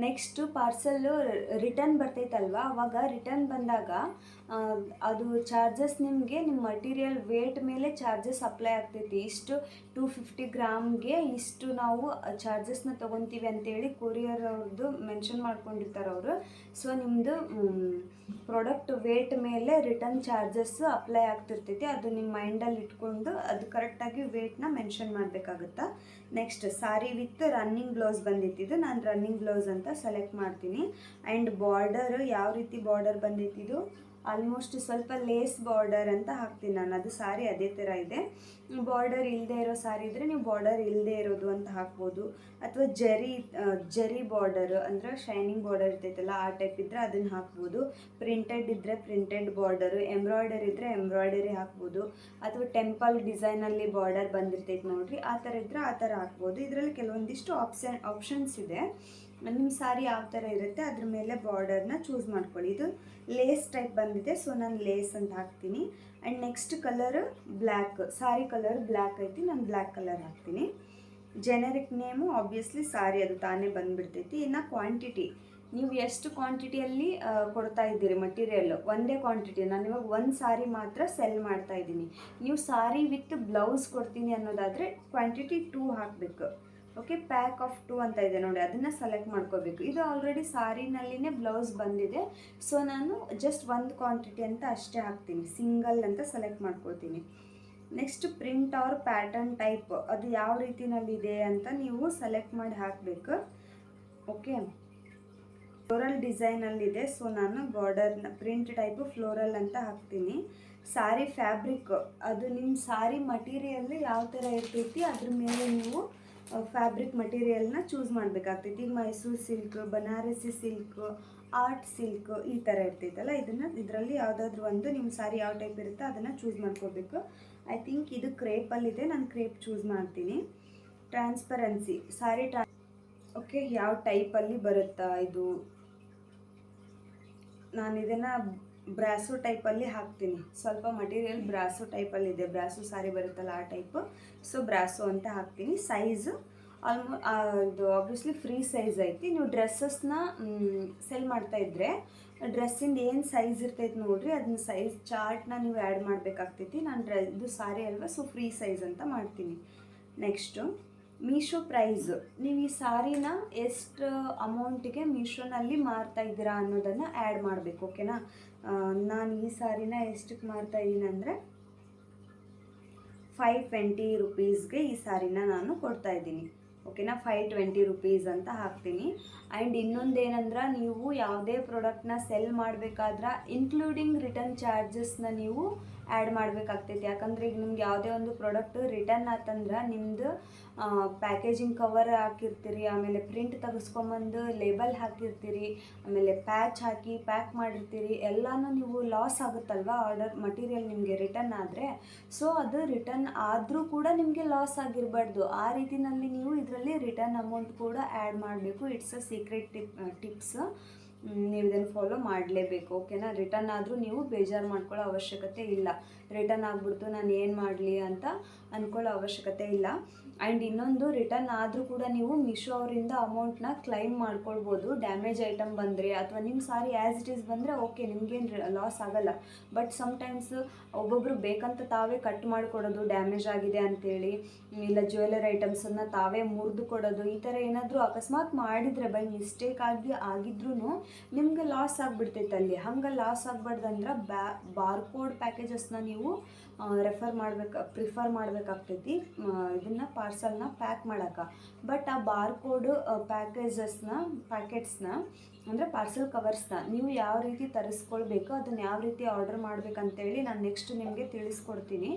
ನೆಕ್ಸ್ಟ್ ಪಾರ್ಸಲ್ಲು ರಿಟರ್ನ್ ಬರ್ತೈತಲ್ವ? ಅವಾಗ ರಿಟರ್ನ್ ಬಂದಾಗ ಅದು ಚಾರ್ಜಸ್ ನಿಮಗೆ ನಿಮ್ಮ ಮಟೀರಿಯಲ್ ವೇಟ್ ಮೇಲೆ ಚಾರ್ಜಸ್ ಅಪ್ಲೈ ಆಗ್ತೈತಿ. ಇಷ್ಟು ಟೂ ಫಿಫ್ಟಿ ಗ್ರಾಮ್ಗೆ ಇಷ್ಟು ನಾವು ಚಾರ್ಜಸ್ನ ತೊಗೊತೀವಿ ಅಂತೇಳಿ ಕೊರಿಯರ್ ಅವ್ರದ್ದು ಮೆನ್ಷನ್ ಮಾಡ್ಕೊಂಡಿರ್ತಾರೆ ಅವರು. ಸೊ ನಿಮ್ಮದು ಪ್ರಾಡಕ್ಟ್ ವೇಟ್ ಮೇಲೆ ರಿಟರ್ನ್ ಚಾರ್ಜಸ್ ಅಪ್ಲೈ ಆಗ್ತಿರ್ತೈತಿ. ಅದು ನಿಮ್ಮ ಮೈಂಡಲ್ಲಿ ಇಟ್ಕೊಂಡು ಅದು ಕರೆಕ್ಟಾಗಿ ವೇಟ್ನ mention ಮಾಡಬೇಕಾಗುತ್ತಾ. Next sari with running blouse ಬಂದಿತ್ತಿದ್ದು ನಾನು ರನ್ನಿಂಗ್ ಬ್ಲೌಸ್ ಅಂತ ಸೆಲೆಕ್ಟ್ ಮಾಡ್ತೀನಿ. ಆ್ಯಂಡ್ ಬಾರ್ಡರ್ ಯಾವ ರೀತಿ ಬಾರ್ಡರ್ ಬಂದಿತ್ತಿದ್ದು ಆಲ್ಮೋಸ್ಟ್ ಸ್ವಲ್ಪ ಲೇಸ್ ಬಾರ್ಡರ್ ಅಂತ ಹಾಕ್ತೀನಿ ನಾನು. ಅದು ಸಾರಿ ಅದೇ ಥರ ಇದೆ. ಬಾರ್ಡರ್ ಇಲ್ಲದೆ ಇರೋ ಸಾರಿ ಇದ್ದರೆ ನೀವು ಬಾರ್ಡರ್ ಇಲ್ಲದೆ ಇರೋದು ಅಂತ ಹಾಕ್ಬೋದು. ಅಥವಾ ಜರಿ ಜರಿ ಬಾರ್ಡರ್ ಅಂದರೆ ಶೈನಿಂಗ್ ಬಾರ್ಡರ್ ಇರ್ತೈತಲ್ಲ, ಆ ಟೈಪ್ ಇದ್ದರೆ ಅದನ್ನು ಹಾಕ್ಬೋದು. ಪ್ರಿಂಟೆಡ್ ಇದ್ದರೆ ಪ್ರಿಂಟೆಡ್ ಬಾರ್ಡರು ಎಂಬ್ರಾಯ್ಡರ್ ಇದ್ದರೆ ಎಂಬ್ರಾಯ್ಡರಿ ಹಾಕ್ಬೋದು. ಅಥವಾ ಟೆಂಪಲ್ ಡಿಸೈನಲ್ಲಿ ಬಾರ್ಡರ್ ಬಂದಿರ್ತೈತೆ ನೋಡಿರಿ, ಆ ಥರ ಇದ್ದರೆ ಆ ಥರ ಹಾಕ್ಬೋದು. ಇದರಲ್ಲಿ ಕೆಲವೊಂದಿಷ್ಟು ಆಪ್ಷನ್ ಆಪ್ಷನ್ಸ್ ಇದೆ. ನಿಮ್ಮ ಸಾರಿ ಯಾವ ಥರ ಇರುತ್ತೆ, ಅದ್ರ ಮೇಲೆ ಬಾರ್ಡರ್ನ ಚೂಸ್ ಮಾಡ್ಕೊಳ್ಳಿ. ಇದು ಲೇಸ್ ಟೈಪ್ ಬಂದಿದೆ ಸೊ ನಾನು ಲೇಸ್ ಅಂತ ಹಾಕ್ತೀನಿ. And next colour black sorry colour black ಐತಿ, ನಾನು ಬ್ಲ್ಯಾಕ್ ಕಲರ್ ಹಾಕ್ತೀನಿ. ಜೆನೆರಿಕ್ ನೇಮು ಆಬ್ವಿಯಸ್ಲಿ ಸಾರಿ ಅದು ತಾನೇ ಬಂದುಬಿಡ್ತೈತಿ. ಇನ್ನು ಕ್ವಾಂಟಿಟಿ ನೀವು ಎಷ್ಟು ಕ್ವಾಂಟಿಟಿಯಲ್ಲಿ ಕೊಡ್ತಾ ಇದ್ದೀರಿ ಮಟೀರಿಯಲ್ ಒಂದೇ ಕ್ವಾಂಟಿಟಿ ನಾನು ಇವಾಗ ಒಂದು ಸಾರಿ ಮಾತ್ರ ಸೆಲ್ ಮಾಡ್ತಾ ಇದ್ದೀನಿ. ನೀವು ಸಾರಿ ವಿತ್ ಬ್ಲೌಸ್ ಕೊಡ್ತೀನಿ ಅನ್ನೋದಾದರೆ ಕ್ವಾಂಟಿಟಿ ಟೂ ಹಾಕಬೇಕು. ಓಕೆ ಪ್ಯಾಕ್ ಆಫ್ ಟೂ ಅಂತ ಇದೆ ನೋಡಿ, ಅದನ್ನು ಸೆಲೆಕ್ಟ್ ಮಾಡ್ಕೋಬೇಕು. ಇದು ಆಲ್ರೆಡಿ ಸಾರಿನಲ್ಲಿನೇ ಬ್ಲೌಸ್ ಬಂದಿದೆ. ಸೊ ನಾನು ಜಸ್ಟ್ ಒಂದು ಕ್ವಾಂಟಿಟಿ ಅಂತ ಅಷ್ಟೇ ಹಾಕ್ತೀನಿ. ಸಿಂಗಲ್ ಅಂತ ಸೆಲೆಕ್ಟ್ ಮಾಡ್ಕೊಳ್ತೀನಿ. Next print or pattern type ಅದು ಯಾವ ರೀತಿನಲ್ಲಿದೆ ಅಂತ ನೀವು ಸೆಲೆಕ್ಟ್ ಮಾಡಿ ಹಾಕಬೇಕು. ಓಕೆ ಫ್ಲೋರಲ್ ಡಿಸೈನಲ್ಲಿದೆ ಸೊ ನಾನು ಬಾರ್ಡರ್ನ ಪ್ರಿಂಟ್ ಟೈಪು ಫ್ಲೋರಲ್ ಅಂತ ಹಾಕ್ತೀನಿ. ಸಾರಿ ಫ್ಯಾಬ್ರಿಕ್ ಅದು ನಿಮ್ಮ ಸಾರಿ ಮಟೀರಿಯಲ್ ಯಾವ ಥರ ಇರ್ತೈತಿ, ಅದ್ರ ಮೇಲೆ ನೀವು ಫ್ಯಾಬ್ರಿಕ್ ಮಟೀರಿಯಲ್ನ ಚೂಸ್ ಮಾಡಬೇಕಾಗ್ತೈತಿ. ಈಗ Mysuru silk Banarasi silk art silk ಈ ಥರ ಇರ್ತೈತಲ್ಲ, ಇದನ್ನು ಇದರಲ್ಲಿ ಯಾವುದಾದ್ರು ಒಂದು ನಿಮ್ಮ ಸಾರಿ ಯಾವ ಟೈಪ್ ಇರುತ್ತೋ ಅದನ್ನು ಚೂಸ್ ಮಾಡ್ಕೋಬೇಕು. ಐ ಥಿಂಕ್ ಇದು ಕ್ರೇಪಲ್ಲಿದೆ ನಾನು ಕ್ರೇಪ್ ಚೂಸ್ ಮಾಡ್ತೀನಿ. ಟ್ರಾನ್ಸ್ಪರೆನ್ಸಿ ಸಾರಿ ಟ್ರಾ ಓಕೆ ಯಾವ ಟೈಪಲ್ಲಿ ಬರುತ್ತಾ ಇದು? ನಾನು ಇದನ್ನು ಬ್ರಾಸೋ ಟೈಪಲ್ಲಿ ಹಾಕ್ತೀನಿ. ಸ್ವಲ್ಪ ಮಟೀರಿಯಲ್ ಬ್ರಾಸು ಟೈಪಲ್ಲಿ ಇದೆ. ಬ್ರಾಸೋ ಸಾರಿ ಬರುತ್ತಲ್ಲ ಆ ಟೈಪು ಸೊ ಬ್ರಾಸು ಅಂತ ಹಾಕ್ತೀನಿ. ಸೈಜು ಆಲ್ಮೋ ಇದು ಆಬ್ವಿಯಸ್ಲಿ ಫ್ರೀ ಸೈಜ್ ಐತಿ. ನೀವು ಡ್ರೆಸ್ಸಸ್ನ ಸೆಲ್ ಮಾಡ್ತಾ ಇದ್ದರೆ ಡ್ರೆಸ್ಸಿಂದ ಏನು ಸೈಜ್ ಇರ್ತೈತೆ ನೋಡ್ರಿ ಅದನ್ನ ಸೈಜ್ ಚಾರ್ಟ್ನ ನೀವು ಆ್ಯಡ್ ಮಾಡಬೇಕಾಗ್ತೈತಿ. ನಾನು ಡ್ರೆ ಇದು ಸಾರಿ ಅಲ್ವಾ ಸೊ ಫ್ರೀ ಸೈಜ್ ಅಂತ ಮಾಡ್ತೀನಿ. Next Meesho price. ನೀವು ಈ ಸಾರಿನ ಎಷ್ಟು ಅಮೌಂಟಿಗೆ ಮೀಶೋನಲ್ಲಿ ಮಾರ್ತಾ ಇದ್ದೀರಾ ಅನ್ನೋದನ್ನು ಆ್ಯಡ್ ಮಾಡಬೇಕು, ಓಕೆನಾ? ನಾನು ಈ ಸಾರಿನ ಎಷ್ಟಕ್ಕೆ ಮಾರ್ತಾ ಇದ್ದೀನಿ ಅಂದರೆ ಫೈವ್ ಟ್ವೆಂಟಿ ರುಪೀಸ್ಗೆ ಈ ಸಾರಿನ ನಾನು ಕೊಡ್ತಾ ಇದ್ದೀನಿ, ಓಕೆನಾ? ಫೈವ್ ಟ್ವೆಂಟಿ ರುಪೀಸ್ ಅಂತ ಹಾಕ್ತೀನಿ. ಆ್ಯಂಡ್ ಇನ್ನೊಂದೇನಂದ್ರೆ, ನೀವು ಯಾವುದೇ ಪ್ರಾಡಕ್ಟ್ನ ಸೆಲ್ ಮಾಡಬೇಕಾದ್ರೆ, ಇನ್ಕ್ಲೂಡಿಂಗ್ ರಿಟರ್ನ್ ಚಾರ್ಜಸ್ನ ನೀವು ಆ್ಯಡ್ ಮಾಡಬೇಕಾಗ್ತೈತಿ. ಯಾಕಂದ್ರೆ ಈಗ ನಿಮ್ಗೆ ಯಾವುದೇ ಒಂದು ಪ್ರಾಡಕ್ಟ್ ರಿಟರ್ನ್ ಆತಂದ್ರೆ ನಿಮ್ಮದು ಪ್ಯಾಕೇಜಿಂಗ್ ಕವರ್ ಹಾಕಿರ್ತೀರಿ, ಆಮೇಲೆ ಪ್ರಿಂಟ್ ತೆಗೆಸ್ಕೊಂಬಂದು ಲೇಬಲ್ ಹಾಕಿರ್ತೀರಿ, ಆಮೇಲೆ ಪ್ಯಾಚ್ ಹಾಕಿ ಪ್ಯಾಕ್ ಮಾಡಿರ್ತೀರಿ, ಎಲ್ಲನೂ ನೀವು ಲಾಸ್ ಆಗುತ್ತಲ್ವ ಆರ್ಡರ್ ಮಟೀರಿಯಲ್ ನಿಮಗೆ ರಿಟರ್ನ್ ಆದರೆ? ಸೊ ಅದು ರಿಟರ್ನ್ ಆದರೂ ಕೂಡ ನಿಮಗೆ ಲಾಸ್ ಆಗಿರಬಾರ್ದು. ಆ ರೀತಿನಲ್ಲಿ ನೀವು ಇದರಲ್ಲಿ ರಿಟರ್ನ್ ಅಮೌಂಟ್ ಕೂಡ ಆ್ಯಡ್ ಮಾಡಬೇಕು. It's a secret tip tips ನೀವು ಇದನ್ನು ಫಾಲೋ ಮಾಡಲೇಬೇಕು ಓಕೆನಾ ರಿಟರ್ನ್ ಆದರೂ ನೀವು ಬೇಜಾರು ಮಾಡ್ಕೊಳ್ಳೋ ಅವಶ್ಯಕತೆ ಇಲ್ಲ. ರಿಟರ್ನ್ ಆಗಿಬಿಡ್ತು, ನಾನು ಏನು ಮಾಡಲಿ ಅಂತ ಅಂದ್ಕೊಳ್ಳೋ ಅವಶ್ಯಕತೆ ಇಲ್ಲ. ಆ್ಯಂಡ್ ಇನ್ನೊಂದು ರಿಟರ್ನ್ ಆದರೂ ಕೂಡ ನೀವು ಮಿಶೋ ಅವರಿಂದ ಅಮೌಂಟ್ನ ಕ್ಲೈಮ್ ಮಾಡ್ಕೊಳ್ಬೋದು. ಡ್ಯಾಮೇಜ್ ಐಟಮ್ ಬಂದರೆ ಅಥವಾ ನಿಮ್ಮ ಸಾರಿ ಆ್ಯಸ್ ಇಟ್ ಈಸ್ ಬಂದರೆ ಓಕೆ ನಿಮಗೇನು ಲಾಸ್ ಆಗಲ್ಲ. ಬಟ್ ಸಮ್ಟೈಮ್ಸ್ ಒಬ್ಬೊಬ್ಬರು ಬೇಕಂತ ತಾವೇ ಕಟ್ ಮಾಡಿಕೊಡೋದು ಡ್ಯಾಮೇಜ್ ಆಗಿದೆ ಅಂತೇಳಿ, ಇಲ್ಲ ಜ್ಯುವೆಲರಿ ಐಟಮ್ಸನ್ನು ತಾವೇ ಮುರಿದು ಕೊಡೋದು, ಈ ಥರ ಏನಾದರೂ ಅಕಸ್ಮಾತ್ ಮಾಡಿದರೆ ಬೈ ಮಿಸ್ಟೇಕ್ ಆಗಿ ಆಗಿದ್ರೂ ನಿಮಗೆ ಲಾಸ್ ಆಗಿಬಿಡ್ತೈತೆ ಅಲ್ಲಿ ಹಂಗೆ ಲಾಸ್ ಆಗ್ಬಾರ್ದಂದ್ರೆ ಬ್ಯಾ ಬಾರ್ಕೋಡ್ ಪ್ಯಾಕೇಜಸ್ನ ನೀವು ರೆಫರ್ ಮಾಡ್ಬೇಕು ಪ್ರಿಫರ್ ಮಾಡಬೇಕಾಗ್ತೈತಿ. ಇದನ್ನು ಪಾರ್ಸಲ್ನ ಪ್ಯಾಕ್ ಮಾಡೋಕೆ. ಬಟ್ ಆ ಬಾರ್ ಕೋಡ್ ಪ್ಯಾಕೇಜಸ್ನ ಪ್ಯಾಕೆಟ್ಸ್ನ ಅಂದರೆ ಪಾರ್ಸಲ್ ಕವರ್ಸ್ನ ನೀವು ಯಾವ ರೀತಿ ತರಿಸ್ಕೊಳ್ಬೇಕು ಅದನ್ನು ಯಾವ ರೀತಿ ಆರ್ಡರ್ ಮಾಡಬೇಕಂತೇಳಿ ನಾನು ನೆಕ್ಸ್ಟ್ ನಿಮಗೆ ತಿಳಿಸ್ಕೊಡ್ತೀನಿ.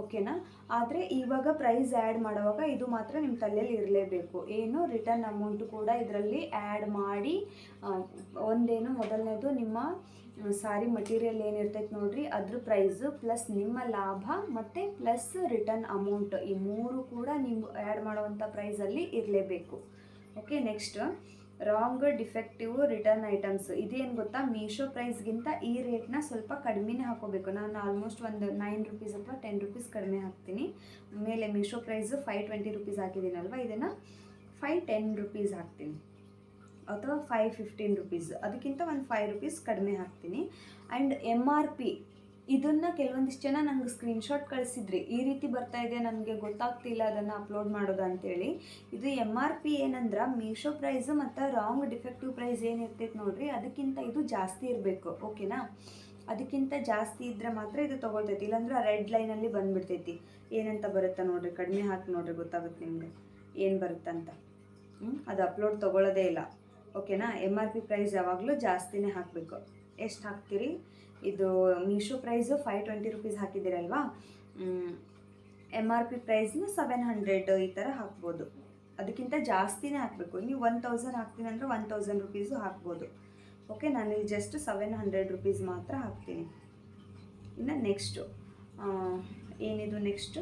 ಓಕೆನಾ ಆದರೆ ಇವಾಗ ಪ್ರೈಸ್ ಆ್ಯಡ್ ಮಾಡುವಾಗ ಇದು ಮಾತ್ರ ನಿಮ್ಮ ತಲೆಯಲ್ಲಿ ಇರಲೇಬೇಕು. ಏನು? ರಿಟರ್ನ್ ಅಮೌಂಟ್ ಕೂಡ ಇದರಲ್ಲಿ ಆ್ಯಡ್ ಮಾಡಿ ಒಂದೇನು ಮೊದಲನೇದು ನಿಮ್ಮ ಸಾರಿ ಮಟೀರಿಯಲ್ ಏನಿರ್ತೈತೆ ನೋಡ್ರಿ, ಅದ್ರ ಪ್ರೈಸು ಪ್ಲಸ್ ನಿಮ್ಮ ಲಾಭ ಮತ್ತು ಪ್ಲಸ್ ರಿಟರ್ನ್ ಅಮೌಂಟ್ ಈ ಮೂರು ಕೂಡ ನೀವು ಆ್ಯಡ್ ಮಾಡುವಂಥ ಪ್ರೈಸಲ್ಲಿ ಇರಲೇಬೇಕು. Okay next wrong defective return items ಇದೇನು ಗೊತ್ತಾ? ಮೀಶೋ ಪ್ರೈಸ್ಗಿಂತ ಈ ರೇಟ್ನ ಸ್ವಲ್ಪ ಕಡಿಮೆನೇ ಹಾಕೋಬೇಕು. ನಾನು ಆಲ್ಮೋಸ್ಟ್ ಒಂದು ನೈನ್ ರುಪೀಸ್ ಅಥವಾ ಟೆನ್ ರುಪೀಸ್ ಕಡಿಮೆ ಹಾಕ್ತೀನಿ. ಮೇಲೆ Meesho price five twenty rupees ಹಾಕಿದ್ದೀನಲ್ವ? ಇದನ್ನು ಫೈವ್ ಟೆನ್ ರುಪೀಸ್ ಹಾಕ್ತೀನಿ. ಅಥವಾ ಫೈವ್ ಫಿಫ್ಟೀನ್ ರುಪೀಸ್ ಅದಕ್ಕಿಂತ ಒಂದು ಫೈವ್ ರುಪೀಸ್ ಕಡಿಮೆ ಹಾಕ್ತೀನಿ. ಆ್ಯಂಡ್ ಎಂ ಆರ್ ಪಿ ಇದನ್ನು ಕೆಲವೊಂದಿಷ್ಟು ಜನ ನಂಗೆ ಸ್ಕ್ರೀನ್ಶಾಟ್ ಕಳಿಸಿದ್ರಿ ಈ ರೀತಿ ಬರ್ತಾ ಇದೆ, ನನಗೆ ಗೊತ್ತಾಗ್ತಿಲ್ಲ ಅದನ್ನು ಅಪ್ಲೋಡ್ ಮಾಡೋದು ಅಂತೇಳಿ ಇದು ಎಂ ಆರ್ ಪಿ ಏನಂದ್ರೆ ಮೀಶೋ ಪ್ರೈಸ್ ಮತ್ತು ರಾಂಗ್ ಡಿಫೆಕ್ಟಿವ್ ಪ್ರೈಸ್ ಏನಿರ್ತೈತೆ ನೋಡಿರಿ, ಅದಕ್ಕಿಂತ ಇದು ಜಾಸ್ತಿ ಇರಬೇಕು ಓಕೆನಾ ಅದಕ್ಕಿಂತ ಜಾಸ್ತಿ ಇದ್ದರೆ ಮಾತ್ರ ಇದು ತೊಗೊಳ್ತೈತಿ, ಇಲ್ಲಾಂದ್ರೆ ರೆಡ್ ಲೈನಲ್ಲಿ ಬಂದುಬಿಡ್ತೈತಿ. ಏನಂತ ಬರುತ್ತೆ ನೋಡಿರಿ, ಕಡಿಮೆ ಹಾಕಿ ನೋಡಿರಿ ಗೊತ್ತಾಗುತ್ತೆ ನಿಮಗೆ, ಏನು ಬರುತ್ತಂತ. ಹ್ಞೂ ಅದು ಅಪ್ಲೋಡ್ ತೊಗೊಳ್ಳೋದೇ ಇಲ್ಲ. ಓಕೆನಾ? ಎಂ ಆರ್ ಪಿ ಪ್ರೈಸ್ ಯಾವಾಗಲೂ ಜಾಸ್ತಿನೇ ಹಾಕಬೇಕು. ಎಷ್ಟು ಹಾಕ್ತೀರಿ? ಇದು Meesho price five twenty rupees ಹಾಕಿದ್ದೀರಲ್ವಾ? M R P ಪ್ರೈಸ್ನ ಸೆವೆನ್ ಹಂಡ್ರೆಡ್ ಈ ಥರ ಹಾಕ್ಬೋದು. ಅದಕ್ಕಿಂತ ಜಾಸ್ತಿನೇ ಹಾಕಬೇಕು. ನೀವು ಒನ್ ತೌಸಂಡ್ ಹಾಕ್ತೀನಿ ಅಂದರೆ ಒನ್ ತೌಸಂಡ್ ರುಪೀಸು ಹಾಕ್ಬೋದು. ಓಕೆ, ನಾನು ಜಸ್ಟ್ ಸೆವೆನ್ ಹಂಡ್ರೆಡ್ ರುಪೀಸ್ ಮಾತ್ರ ಹಾಕ್ತೀನಿ. ಇನ್ನು ನೆಕ್ಸ್ಟು ಏನಿದು ನೆಕ್ಸ್ಟು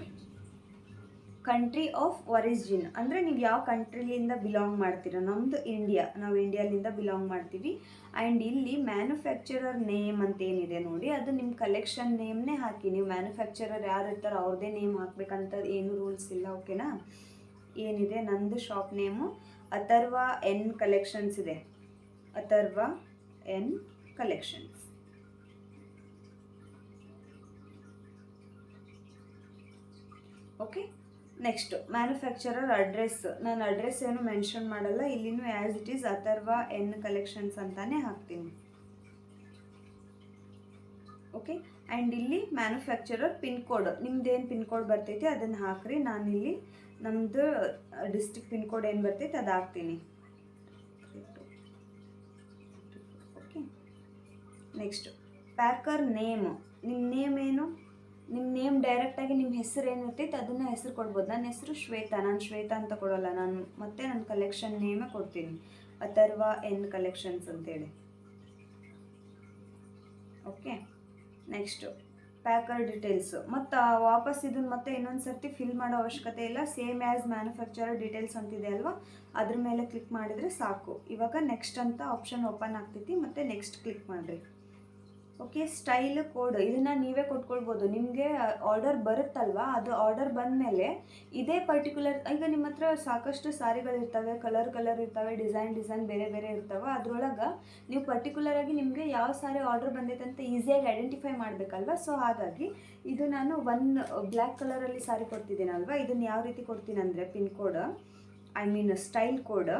ಕಂಟ್ರಿ ಆಫ್ ಒರಿಜಿನ್ ಅಂದರೆ ನೀವು ಯಾವ ಕಂಟ್ರಿಲಿಂದ ಬಿಲಾಂಗ್ ಮಾಡ್ತೀರ? ನಮ್ಮದು ಇಂಡಿಯಾ ನಾವು ಇಂಡಿಯಾಲಿಂದ ಬಿಲಾಂಗ್ ಮಾಡ್ತೀವಿ. ಆ್ಯಂಡ್ ಇಲ್ಲಿ ಮ್ಯಾನುಫ್ಯಾಕ್ಚರರ್ ನೇಮ್ ಅಂತ ಏನಿದೆ ನೋಡಿ, ಅದು ನಿಮ್ಮ ಕಲೆಕ್ಷನ್ ನೇಮ್ನೇ ಹಾಕಿ. ನೀವು ಮ್ಯಾನುಫ್ಯಾಕ್ಚರರ್ ಯಾರು ಇರ್ತಾರೋ ಅವ್ರದ್ದೇ ನೇಮ್ ಹಾಕ್ಬೇಕಂತ ಏನು ರೂಲ್ಸ್ ಇಲ್ಲ ಓಕೆನಾ ಏನಿದೆ? ನಂದು shop name Atharva N collections ಇದೆ. Atharva N collections okay next manufacturer address ನಾನು ಅಡ್ರೆಸ್ ಏನು ಮೆನ್ಷನ್ ಮಾಡಲ್ಲ. ಇಲ್ಲಿನೂ as it is Atharva N collections ಅಂತಾನೆ ಹಾಕ್ತೀನಿ. ಓಕೆ ಆ್ಯಂಡ್ ಇಲ್ಲಿ ಮ್ಯಾನುಫ್ಯಾಕ್ಚರರ್ ಪಿನ್ ಕೋಡ್ ನಿಮ್ದೇನು ಪಿನ್ ಕೋಡ್ ಬರ್ತೈತಿ ಅದನ್ನು ಹಾಕ್ರಿ. ನಾನಿಲ್ಲಿ ನಮ್ಮದು ಡಿಸ್ಟಿಕ್ ಪಿನ್ ಕೋಡ್ ಏನು ಬರ್ತೈತಿ, ಅದು ಹಾಕ್ತೀನಿ. ಓಕೆ ನೆಕ್ಸ್ಟ್ ಪ್ಯಾಕರ್ ನೇಮ್ ನಿಮ್ಮ ನೇಮ್ ಏನು? ನಿಮ್ಮ ನೇಮ್ ಡೈರೆಕ್ಟಾಗಿ ನಿಮ್ಮ ಹೆಸರು ಏನಿರ್ತೈತೆ ಅದನ್ನು ಹೆಸರು ಕೊಡ್ಬೋದು. ನನ್ನ ಹೆಸರು ಶ್ವೇತಾ, ನಾನು ಶ್ವೇತಾ ಅಂತ ಕೊಡೋಲ್ಲ. ನಾನು ಮತ್ತೆ ನನ್ನ ಕಲೆಕ್ಷನ್ ನೇಮೇ ಕೊಡ್ತೀನಿ. ಅಥರ್ವ ಎನ್ ಕಲೆಕ್ಷನ್ಸ್ ಅಂತೇಳಿ. ಓಕೆ ನೆಕ್ಸ್ಟು ಪ್ಯಾಕರ್ ಡೀಟೇಲ್ಸು ಮತ್ತು ವಾಪಸ್ ಇದನ್ನು ಮತ್ತೆ ಇನ್ನೊಂದು ಸರ್ತಿ ಫಿಲ್ ಮಾಡೋ ಅವಶ್ಯಕತೆ ಇಲ್ಲ. ಸೇಮ್ ಆ್ಯಸ್ ಮ್ಯಾನುಫ್ಯಾಕ್ಚರರ್ ಡೀಟೇಲ್ಸ್ ಅಂತಿದೆ ಅಲ್ವಾ? ಅದ್ರ ಮೇಲೆ ಕ್ಲಿಕ್ ಮಾಡಿದರೆ ಸಾಕು. ಇವಾಗ ನೆಕ್ಸ್ಟ್ ಅಂತ ಆಪ್ಷನ್ ಓಪನ್ ಆಗ್ತೈತಿ. ಮತ್ತು ನೆಕ್ಸ್ಟ್ ಕ್ಲಿಕ್ ಮಾಡಿರಿ. ಓಕೆ ಸ್ಟೈಲ್ ಕೋಡ್ ಇದನ್ನು ನೀವೇ ಕೊಟ್ಕೊಳ್ಬೋದು. ನಿಮಗೆ ಆರ್ಡರ್ ಬರುತ್ತಲ್ವಾ? ಅದು ಆರ್ಡರ್ ಬಂದಮೇಲೆ ಇದೇ ಪರ್ಟಿಕ್ಯುಲರ್ ಈಗ ನಿಮ್ಮ ಹತ್ರ ಸಾಕಷ್ಟು ಸಾರಿಗಳಿರ್ತವೆ ಕಲರ್ ಕಲರ್ ಇರ್ತವೆ ಡಿಸೈನ್ ಡಿಸೈನ್ ಬೇರೆ ಬೇರೆ ಇರ್ತವೆ. ಅದರೊಳಗೆ ನೀವು ಪರ್ಟಿಕ್ಯುಲರ್ ಆಗಿ ನಿಮಗೆ ಯಾವ ಸಾರಿ ಆರ್ಡರ್ ಬಂದೈತೆ ಅಂತ ಈಸಿಯಾಗಿ ಐಡೆಂಟಿಫೈ ಮಾಡಬೇಕಲ್ವ? ಸೊ ಹಾಗಾಗಿ ಇದು ನಾನು ಒನ್ ಬ್ಲ್ಯಾಕ್ ಕಲರಲ್ಲಿ ಸಾರಿ ಕೊಡ್ತಿದ್ದೀನಲ್ವ? ಇದನ್ನು ಯಾವ ರೀತಿ ಕೊಡ್ತೀನಿ ಅಂದರೆ pin code I mean style code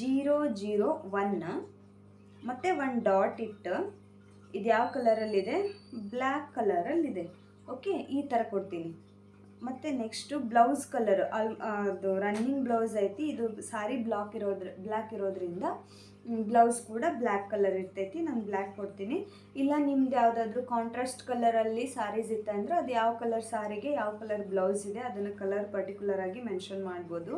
zero zero one ಮತ್ತು ಒಂದು ಡಾಟ್ ಇಟ್ಟು ಇದು ಯಾವ ಕಲರಲ್ಲಿದೆ ಬ್ಲ್ಯಾಕ್ ಕಲರಲ್ಲಿದೆ ಓಕೆ ಈ ಥರ ಕೊಡ್ತೀನಿ. ಮತ್ತು ನೆಕ್ಸ್ಟು ಬ್ಲೌಸ್ ಕಲರ್ ಅಲ್ ಅದು ರನ್ನಿಂಗ್ ಬ್ಲೌಸ್ ಐತಿ, ಇದು ಸಾರಿ ಬ್ಲಾಕ್ ಇರೋದ್ರ ಬ್ಲ್ಯಾಕ್ ಇರೋದ್ರಿಂದ ಬ್ಲೌಸ್ ಕೂಡ ಬ್ಲ್ಯಾಕ್ ಕಲರ್ ಇರ್ತೈತಿ, ನಾನು ಬ್ಲ್ಯಾಕ್ ಕೊಡ್ತೀನಿ. ಇಲ್ಲ ನಿಮ್ದು ಯಾವುದಾದ್ರೂ ಕಾಂಟ್ರಾಸ್ಟ್ ಕಲರಲ್ಲಿ ಸಾರೀಸ್ ಇತ್ತು ಅಂದರೆ, ಅದು ಯಾವ ಕಲರ್ ಸಾರಿಗೆ ಯಾವ ಕಲರ್ ಬ್ಲೌಸ್ ಇದೆ, ಅದನ್ನು ಕಲರ್ ಪರ್ಟಿಕ್ಯುಲರ್ ಆಗಿ ಮೆನ್ಷನ್ ಮಾಡ್ಬೋದು.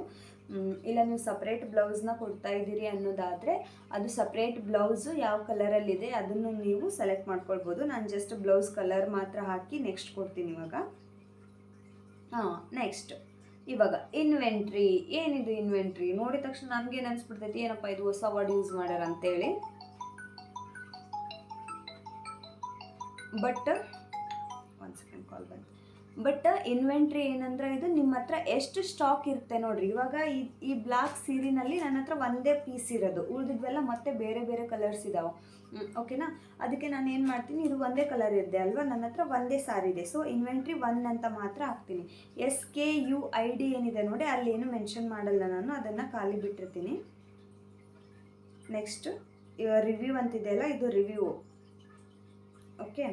ಇಲ್ಲ ನೀವು ಸಪ್ರೇಟ್ ಬ್ಲೌಸ್ನ ಕೊಡ್ತಾ ಇದ್ದೀರಿ ಅನ್ನೋದಾದರೆ ಅದು ಸಪ್ರೇಟ್ ಬ್ಲೌಸು ಯಾವ ಕಲರಲ್ಲಿದೆ ಅದನ್ನು ನೀವು ಸೆಲೆಕ್ಟ್ ಮಾಡ್ಕೊಳ್ಬೋದು. ನಾನು ಜಸ್ಟ್ ಬ್ಲೌಸ್ ಕಲರ್ ಮಾತ್ರ ಹಾಕಿ ನೆಕ್ಸ್ಟ್ ಕೊಡ್ತೀನಿ ಇವಾಗ. ಹಾಂ ನೆಕ್ಸ್ಟ್ ಇವಾಗ ಇನ್ವೆಂಟ್ರಿ ಏನಿದು ಇನ್ವೆಂಟ್ರಿ ನೋಡಿದ ತಕ್ಷಣ ನಮ್ಗೇನು ಅನ್ಸ್ಬಿಡ್ತೈತಿ ಏನಪ್ಪ ಇದು ಹೊಸ ವರ್ಡ್ ಯೂಸ್ ಮಾಡ್ಯಾರ ಅಂತೇಳಿ. ಬಟ್ ಒಂದು ಸೆಕೆಂಡ್ ಕಾಲ್ ಬಂತು. ಬಟ್ ಇನ್ವೆಂಟ್ರಿ ಏನಂದ್ರೆ ಇದು ನಿಮ್ಮ ಹತ್ರ ಎಷ್ಟು ಸ್ಟಾಕ್ ಇರುತ್ತೆ ನೋಡ್ರಿ. ಇವಾಗ ಈ ಈ ಬ್ಲಾಕ್ ಸೀರಿನಲ್ಲಿ ನನ್ನ ಹತ್ರ ಒಂದೇ ಪೀಸ್ ಇರೋದು. ಉಳಿದಿದ್ವೆಲ್ಲ ಮತ್ತೆ ಬೇರೆ ಬೇರೆ ಕಲರ್ಸ್ ಇದಾವೆ. ಓಕೆನಾ ಅದಕ್ಕೆ ನಾನು ಏನು ಮಾಡ್ತೀನಿ, ಇದು ಒಂದೇ ಕಲರ್ ಇದೆ ಅಲ್ವಾ? ನನ್ನ ಹತ್ರ ಒಂದೇ ಸಾರಿ ಇದೆ. ಸೊ ಇನ್ವೆಂಟ್ರಿ ಒನ್ ಅಂತ ಮಾತ್ರ ಹಾಕ್ತೀನಿ. S K U I D ಏನಿದೆ ನೋಡಿ, ಅಲ್ಲಿ ಏನು ಮೆನ್ಷನ್ ಮಾಡಲ್ಲ ನಾನು. ಅದನ್ನು ಖಾಲಿ ಬಿಟ್ಟಿರ್ತೀನಿ. ನೆಕ್ಸ್ಟ್ ರಿವ್ಯೂ ಅಂತಿದೆಯಲ್ಲ ಇದು ರಿವ್ಯೂ ಓಕೆ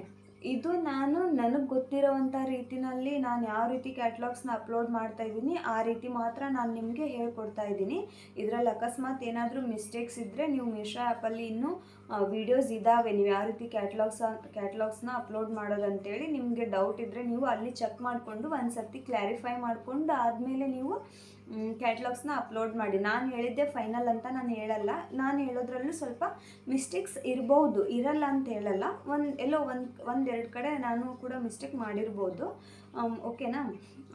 ಇದು ನಾನು ನನಗೆ ಗೊತ್ತಿರೋವಂಥ ರೀತಿನಲ್ಲಿ ನಾನು ಯಾವ ರೀತಿ ಕ್ಯಾಟ್ಲಾಗ್ಸ್ನ ಅಪ್ಲೋಡ್ ಮಾಡ್ತಾ ಇದ್ದೀನಿ, ಆ ರೀತಿ ಮಾತ್ರ ನಾನು ನಿಮಗೆ ಹೇಳ್ಕೊಡ್ತಾ ಇದ್ದೀನಿ. ಇದರಲ್ಲಿ ಅಕಸ್ಮಾತ್ ಏನಾದರೂ ಮಿಸ್ಟೇಕ್ಸ್ ಇದ್ದರೆ ನೀವು ಮಿಶ್ರಾ ಆ್ಯಪಲ್ಲಿ ಇನ್ನೂ ವೀಡಿಯೋಸ್ ಇದ್ದಾವೆ ನೀವು ಯಾವ ರೀತಿ ಕ್ಯಾಟ್ಲಾಗ್ಸ್ ಕ್ಯಾಟ್ಲಾಗ್ಸ್ನ ಅಪ್ಲೋಡ್ ಮಾಡೋದಂತೇಳಿ ನಿಮಗೆ ಡೌಟ್ ಇದ್ದರೆ ನೀವು ಅಲ್ಲಿ ಚೆಕ್ ಮಾಡಿಕೊಂಡು ಒಂದು ಸರ್ತಿ ಕ್ಲಾರಿಫೈ ಮಾಡಿಕೊಂಡು ಆದಮೇಲೆ ನೀವು ಕ್ಯಾಟ್ಲಾಗ್ಸ್ನ ಅಪ್ಲೋಡ್ ಮಾಡಿ. ನಾನು ಹೇಳಿದ್ದೆ ಫೈನಲ್ ಅಂತ ನಾನು ಹೇಳಲ್ಲ. ನಾನು ಹೇಳೋದ್ರಲ್ಲೂ ಸ್ವಲ್ಪ ಮಿಸ್ಟೇಕ್ಸ್ ಇರ್ಬೋದು. ಇರಲ್ಲ ಅಂತ ಹೇಳಲ್ಲ. ಒಂದು, ಎಲ್ಲೋ ಒಂದು, ಒಂದೆರಡು ಕಡೆ ನಾನು ಕೂಡ ಮಿಸ್ಟೇಕ್ ಮಾಡಿರ್ಬೋದು. ಓಕೆನಾ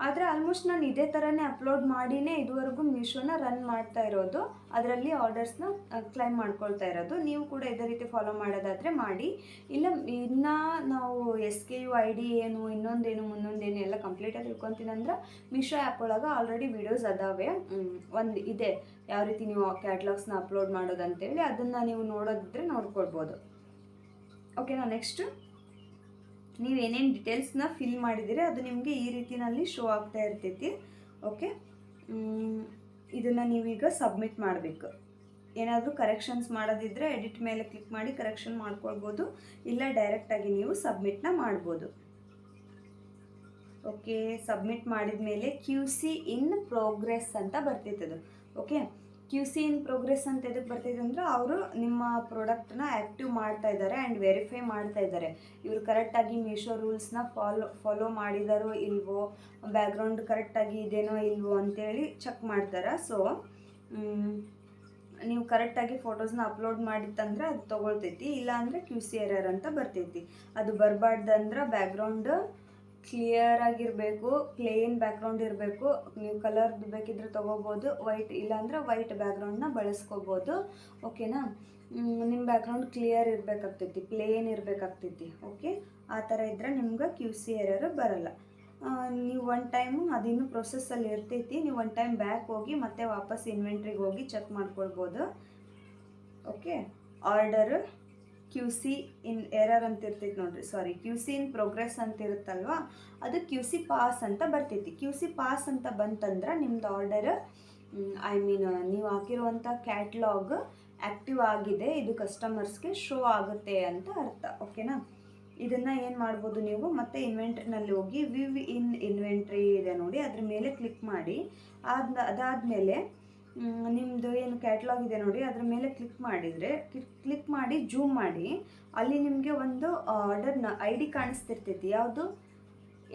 ಆದರೆ ಆಲ್ಮೋಸ್ಟ್ ನಾನು ಇದೇ ಥರನೇ ಅಪ್ಲೋಡ್ ಮಾಡಿನೇ ಇದುವರೆಗೂ ಮೀಶೋನ ರನ್ ಮಾಡ್ತಾ ಇರೋದು. ಅದರಲ್ಲಿ ಆರ್ಡರ್ಸ್ನ ಕ್ಲೈಮ್ ಮಾಡ್ಕೊಳ್ತಾ ಇರೋದು. ನೀವು ಕೂಡ ಇದೇ ರೀತಿ ಫಾಲೋ ಮಾಡೋದಾದರೆ ಮಾಡಿ. ಇಲ್ಲ, ಇನ್ನು ನಾವು S K U I D ಏನು, ಇನ್ನೊಂದೇನು, ಮುಂದೊಂದೇನು ಎಲ್ಲ ಕಂಪ್ಲೀಟಾಗಿ ತಿಳ್ಕೊತೀನಿ ಅಂದ್ರೆ ಮೀಶೋ ಆ್ಯಪ್ ಒಳಗೆ ಆಲ್ರೆಡಿ ವೀಡಿಯೋಸ್ ಅದಾವೆ. ಒಂದು ಇದೆ. ಯಾವ ರೀತಿ ನೀವು ಕ್ಯಾಟ್ಲಾಗ್ಸ್ನ ಅಪ್ಲೋಡ್ ಮಾಡೋದಂತೇಳಿ ಅದನ್ನು ನೀವು ನೋಡೋದಿದ್ರೆ ನೋಡ್ಕೊಳ್ಬೋದು. ಓಕೆನಾ ನೆಕ್ಸ್ಟು ನೀವು ಏನೇನು ಡಿಟೇಲ್ಸ್ನ ಫಿಲ್ ಮಾಡಿದ್ದೀರಿ ಅದು ನಿಮಗೆ ಈ ರೀತಿನಲ್ಲಿ ಶೋ ಆಗ್ತಾ ಇರ್ತೈತಿ. ಓಕೆ ಇದನ್ನು ನೀವೀಗ ಸಬ್ಮಿಟ್ ಮಾಡಬೇಕು. ಏನಾದರೂ ಕರೆಕ್ಷನ್ಸ್ ಮಾಡೋದಿದ್ದರೆ ಎಡಿಟ್ ಮೇಲೆ ಕ್ಲಿಕ್ ಮಾಡಿ ಕರೆಕ್ಷನ್ ಮಾಡ್ಕೊಳ್ಬೋದು. ಇಲ್ಲ ಡೈರೆಕ್ಟಾಗಿ ನೀವು ಸಬ್ಮಿಟ್ನ ಮಾಡ್ಬೋದು. ಓಕೆ ಸಬ್ಮಿಟ್ ಮಾಡಿದ ಮೇಲೆ ಕ್ಯೂ ಸಿ ಇನ್ ಪ್ರೋಗ್ರೆಸ್ ಅಂತ ಬರ್ತಿತ್ತದು okay Q C in progress ಅಂತ ಎದಕ್ಕೆ ಬರ್ತಿದೆ ಅಂದರೆ ಅವರು ನಿಮ್ಮ ಪ್ರಾಡಕ್ಟ್ನ ಆ್ಯಕ್ಟಿವ್ ಮಾಡ್ತಾ ಇದ್ದಾರೆ ಆ್ಯಂಡ್ ವೆರಿಫೈ ಮಾಡ್ತಾ ಇದ್ದಾರೆ ಇವರು ಕರೆಕ್ಟಾಗಿ ಮೀಶೋ ರೂಲ್ಸ್ನ ಫಾಲೋ ಫಾಲೋ ಮಾಡಿದಾರೋ ಇಲ್ವೋ ಬ್ಯಾಕ್ಗ್ರೌಂಡ್ ಕರೆಕ್ಟಾಗಿ ಇದೇನೋ ಇಲ್ವೋ ಅಂತೇಳಿ ಚೆಕ್ ಮಾಡ್ತಾರೆ. ಸೊ ನೀವು ಕರೆಕ್ಟಾಗಿ ಫೋಟೋಸ್ನ ಅಪ್ಲೋಡ್ ಮಾಡಿತ್ತಂದ್ರೆ ಅದು ತೊಗೊಳ್ತೈತಿ. ಇಲ್ಲಾಂದರೆ ಕ್ಯೂ ಸಿ ಎರರ್ ಅಂತ ಬರ್ತೈತಿ. ಅದು ಬರಬಾರ್ದಂದ್ರೆ ಬ್ಯಾಕ್ಗ್ರೌಂಡ್ ಕ್ಲಿಯರ್ ಆಗಿರಬೇಕು ಪ್ಲೇನ್ ಬ್ಯಾಕ್ಗ್ರೌಂಡ್ ಇರಬೇಕು. ನೀವು ಕಲರ್ದು ಬೇಕಿದ್ರೆ ತೊಗೋಬೋದು ವೈಟ್ ಇಲ್ಲಾಂದರೆ ವೈಟ್ ಬ್ಯಾಕ್ಗ್ರೌಂಡ್ನ ಬಳಸ್ಕೋಬೋದು. ಓಕೆನಾ ನಿಮ್ಮ ಬ್ಯಾಕ್ಗ್ರೌಂಡ್ ಕ್ಲಿಯರ್ ಇರಬೇಕಾಗ್ತೈತಿ ಪ್ಲೇನ್ ಇರಬೇಕಾಗ್ತೈತಿ. ಓಕೆ ಆ ಥರ ಇದ್ದರೆ ನಿಮ್ಗೆ ಕ್ಯೂ ಸಿ ಎರರ್ ಬರಲ್ಲ. ನೀವು ಒನ್ ಟೈಮು ಅದಿನ್ನೂ ಪ್ರೊಸೆಸ್ಸಲ್ಲಿ ಇರ್ತೈತಿ, ನೀವು ಒನ್ ಟೈಮ್ ಬ್ಯಾಕ್ ಹೋಗಿ ಮತ್ತೆ ವಾಪಸ್ ಇನ್ವೆಂಟ್ರಿಗೆ ಹೋಗಿ ಚೆಕ್ ಮಾಡ್ಕೊಳ್ಬೋದು. Okay order Q C in error ಅಂತ ಇರ್ತೈತಿ ನೋಡ್ರಿ sorry Q C in progress ಅಂತ ಇರುತ್ತಲ್ವಾ ಅದು ಕ್ಯೂ ಸಿ ಪಾಸ್ ಅಂತ ಬರ್ತೈತಿ ಕ್ಯೂ ಸಿ ಪಾಸ್ ಅಂತ ಬಂತಂದ್ರೆ ನಿಮ್ದು ಆರ್ಡರ್ ಐ ಮೀನ್ ನೀವು ಹಾಕಿರುವಂಥ ಕ್ಯಾಟ್ಲಾಗ್ ಆ್ಯಕ್ಟಿವ್ ಆಗಿದೆ. ಇದು ಕಸ್ಟಮರ್ಸ್ಗೆ ಶೋ ಆಗುತ್ತೆ ಅಂತ ಅರ್ಥ. ಓಕೆನಾ ಇದನ್ನು ಏನು ಮಾಡ್ಬೋದು ನೀವು? ಮತ್ತೆ ಇನ್ವೆಂಟ್ರಿನಲ್ಲಿ ಹೋಗಿ ವಿವ್ ಇನ್ ಇನ್ವೆಂಟ್ರಿ ಇದೆ ನೋಡಿ. ಅದ್ರ ಮೇಲೆ ಕ್ಲಿಕ್ ಮಾಡಿ. ಆದ ಅದಾದಮೇಲೆ ನಿಮ್ಮದು ಏನು ಕ್ಯಾಟ್ಲಾಗ್ ಇದೆ ನೋಡಿ, ಅದ್ರ ಮೇಲೆ ಕ್ಲಿಕ್ ಮಾಡಿದರೆ ಕ್ಲಿಕ್ ಮಾಡಿ ಜೂಮ್ ಮಾಡಿ, ಅಲ್ಲಿ ನಿಮಗೆ ಒಂದು ಆರ್ಡರ್ನ ಐ ಡಿ ಕಾಣಿಸ್ತಿರ್ತೈತಿ. ಯಾವುದು?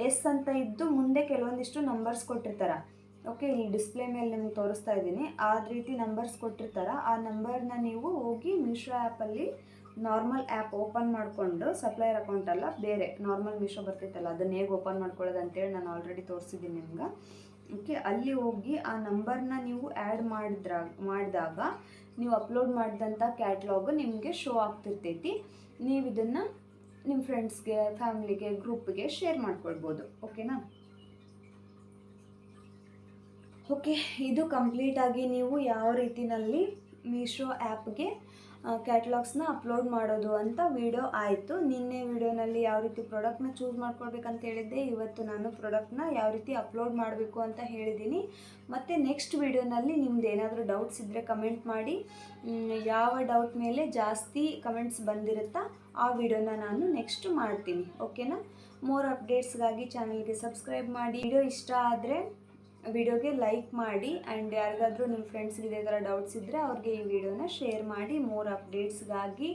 ಎಸ್ ಅಂತ ಇದ್ದು ಮುಂದೆ ಕೆಲವೊಂದಿಷ್ಟು ನಂಬರ್ಸ್ ಕೊಟ್ಟಿರ್ತಾರೆ. ಓಕೆ ಇಲ್ಲಿ ಡಿಸ್ಪ್ಲೇ ಮೇಲೆ ನಿಮ್ಗೆ ತೋರಿಸ್ತಾ ಇದ್ದೀನಿ. ಆ ರೀತಿ ನಂಬರ್ಸ್ ಕೊಟ್ಟಿರ್ತಾರೆ. ಆ ನಂಬರ್ನ ನೀವು ಹೋಗಿ ಮೀಶೋ ಆ್ಯಪಲ್ಲಿ ನಾರ್ಮಲ್ ಆ್ಯಪ್ ಓಪನ್ ಮಾಡಿಕೊಂಡು ಸಪ್ಲೈಯರ್ ಅಕೌಂಟ್ ಅಲ್ಲ, ಬೇರೆ ನಾರ್ಮಲ್ ಮೀಶೋ ಬರ್ತಿತ್ತಲ್ಲ ಅದನ್ನ ಹೇಗೆ ಓಪನ್ ಮಾಡ್ಕೊಳ್ಳೋದು ಅಂತೇಳಿ ನಾನು ಆಲ್ರೆಡಿ ತೋರಿಸಿದ್ದೀನಿ ನಿಮ್ಗೆ. ಓಕೆ ಅಲ್ಲಿ ಹೋಗಿ ಆ ನಂಬರ್ನ ನೀವು ಆ್ಯಡ್ ಮಾಡಿದ್ರ, ಮಾಡಿದಾಗ ನೀವು ಅಪ್ಲೋಡ್ ಮಾಡಿದಂಥ ಕ್ಯಾಟ್ಲಾಗು ನಿಮಗೆ ಶೋ ಆಗ್ತಿರ್ತೈತಿ. ನೀವು ಇದನ್ನು ನಿಮ್ಮ ಫ್ರೆಂಡ್ಸ್ಗೆ ಫ್ಯಾಮ್ಲಿಗೆ ಗ್ರೂಪ್ಗೆ ಶೇರ್ ಮಾಡ್ಕೊಳ್ಬೋದು. ಓಕೆನಾ ಓಕೆ ಇದು ಕಂಪ್ಲೀಟಾಗಿ ನೀವು ಯಾವ ರೀತಿನಲ್ಲಿ ಮೀಶೋ ಆ್ಯಪ್ಗೆ ಕ್ಯಾಟ್ಲಾಗ್ಸ್ನ ಅಪ್ಲೋಡ್ ಮಾಡೋದು ಅಂತ ವಿಡಿಯೋ ಆಯಿತು. ನಿನ್ನೆ ವಿಡಿಯೋನಲ್ಲಿ ಯಾವ ರೀತಿ ಪ್ರಾಡಕ್ಟ್ನ ಚೂಸ್ ಮಾಡ್ಕೊಳ್ಬೇಕಂತ ಹೇಳಿದ್ದೆ. ಇವತ್ತು ನಾನು ಪ್ರಾಡಕ್ಟ್ನ ಯಾವ ರೀತಿ ಅಪ್ಲೋಡ್ ಮಾಡಬೇಕು ಅಂತ ಹೇಳಿದ್ದೀನಿ. ಮತ್ತು ನೆಕ್ಸ್ಟ್ ವಿಡಿಯೋನಲ್ಲಿ ನಿಮ್ದು ಏನಾದರೂ ಡೌಟ್ಸ್ ಇದ್ದರೆ ಕಮೆಂಟ್ ಮಾಡಿ. ಯಾವ ಡೌಟ್ ಮೇಲೆ ಜಾಸ್ತಿ ಕಮೆಂಟ್ಸ್ ಬಂದಿರುತ್ತಾ ಆ ವಿಡಿಯೋನ ನಾನು ನೆಕ್ಸ್ಟ್ ಮಾಡ್ತೀನಿ. ಓಕೆನಾ ಮೋರ್ ಅಪ್ಡೇಟ್ಸ್ಗಾಗಿ ಚಾನಲ್ಗೆ ಸಬ್ಸ್ಕ್ರೈಬ್ ಮಾಡಿ. ವಿಡಿಯೋ ಇಷ್ಟ ಆದರೆ ವಿಡಿಯೋಗೆ ಲೈಕ್ ಮಾಡಿ ಆ್ಯಂಡ್ ಯಾರಿಗಾದರೂ ನಿಮ್ಮ ಫ್ರೆಂಡ್ಸ್ಗೆ ಇದೇ ಥರ ಡೌಟ್ಸ್ ಇದ್ದರೆ ಅವ್ರಿಗೆ ಈ ವಿಡಿಯೋನ ಶೇರ್ ಮಾಡಿ ಮೋರ್ ಅಪ್ಡೇಟ್ಸ್ಗಾಗಿ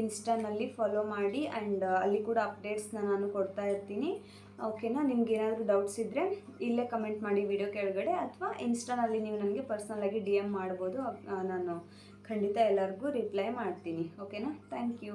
ಇನ್ಸ್ಟಾನಲ್ಲಿ ಫಾಲೋ ಮಾಡಿ ಆ್ಯಂಡ್ ಅಲ್ಲಿ ಕೂಡ ಅಪ್ಡೇಟ್ಸ್ನ ನಾನು ಕೊಡ್ತಾ ಇರ್ತೀನಿ. ಓಕೆನಾ ನಿಮ್ಗೆ ಏನಾದರೂ ಡೌಟ್ಸ್ ಇದ್ದರೆ ಇಲ್ಲೇ ಕಮೆಂಟ್ ಮಾಡಿ ವಿಡಿಯೋ ಕೆಳಗಡೆ ಅಥವಾ ಇನ್ಸ್ಟಾನಲ್ಲಿ ನೀವು ನನಗೆ ಪರ್ಸ್ನಲಾಗಿ ಡಿ ಎಂ ಮಾಡ್ಬೋದು. ನಾನು ಖಂಡಿತ ಎಲ್ಲರಿಗೂ ರಿಪ್ಲೈ ಮಾಡ್ತೀನಿ. ಓಕೆನಾ ಥ್ಯಾಂಕ್ ಯು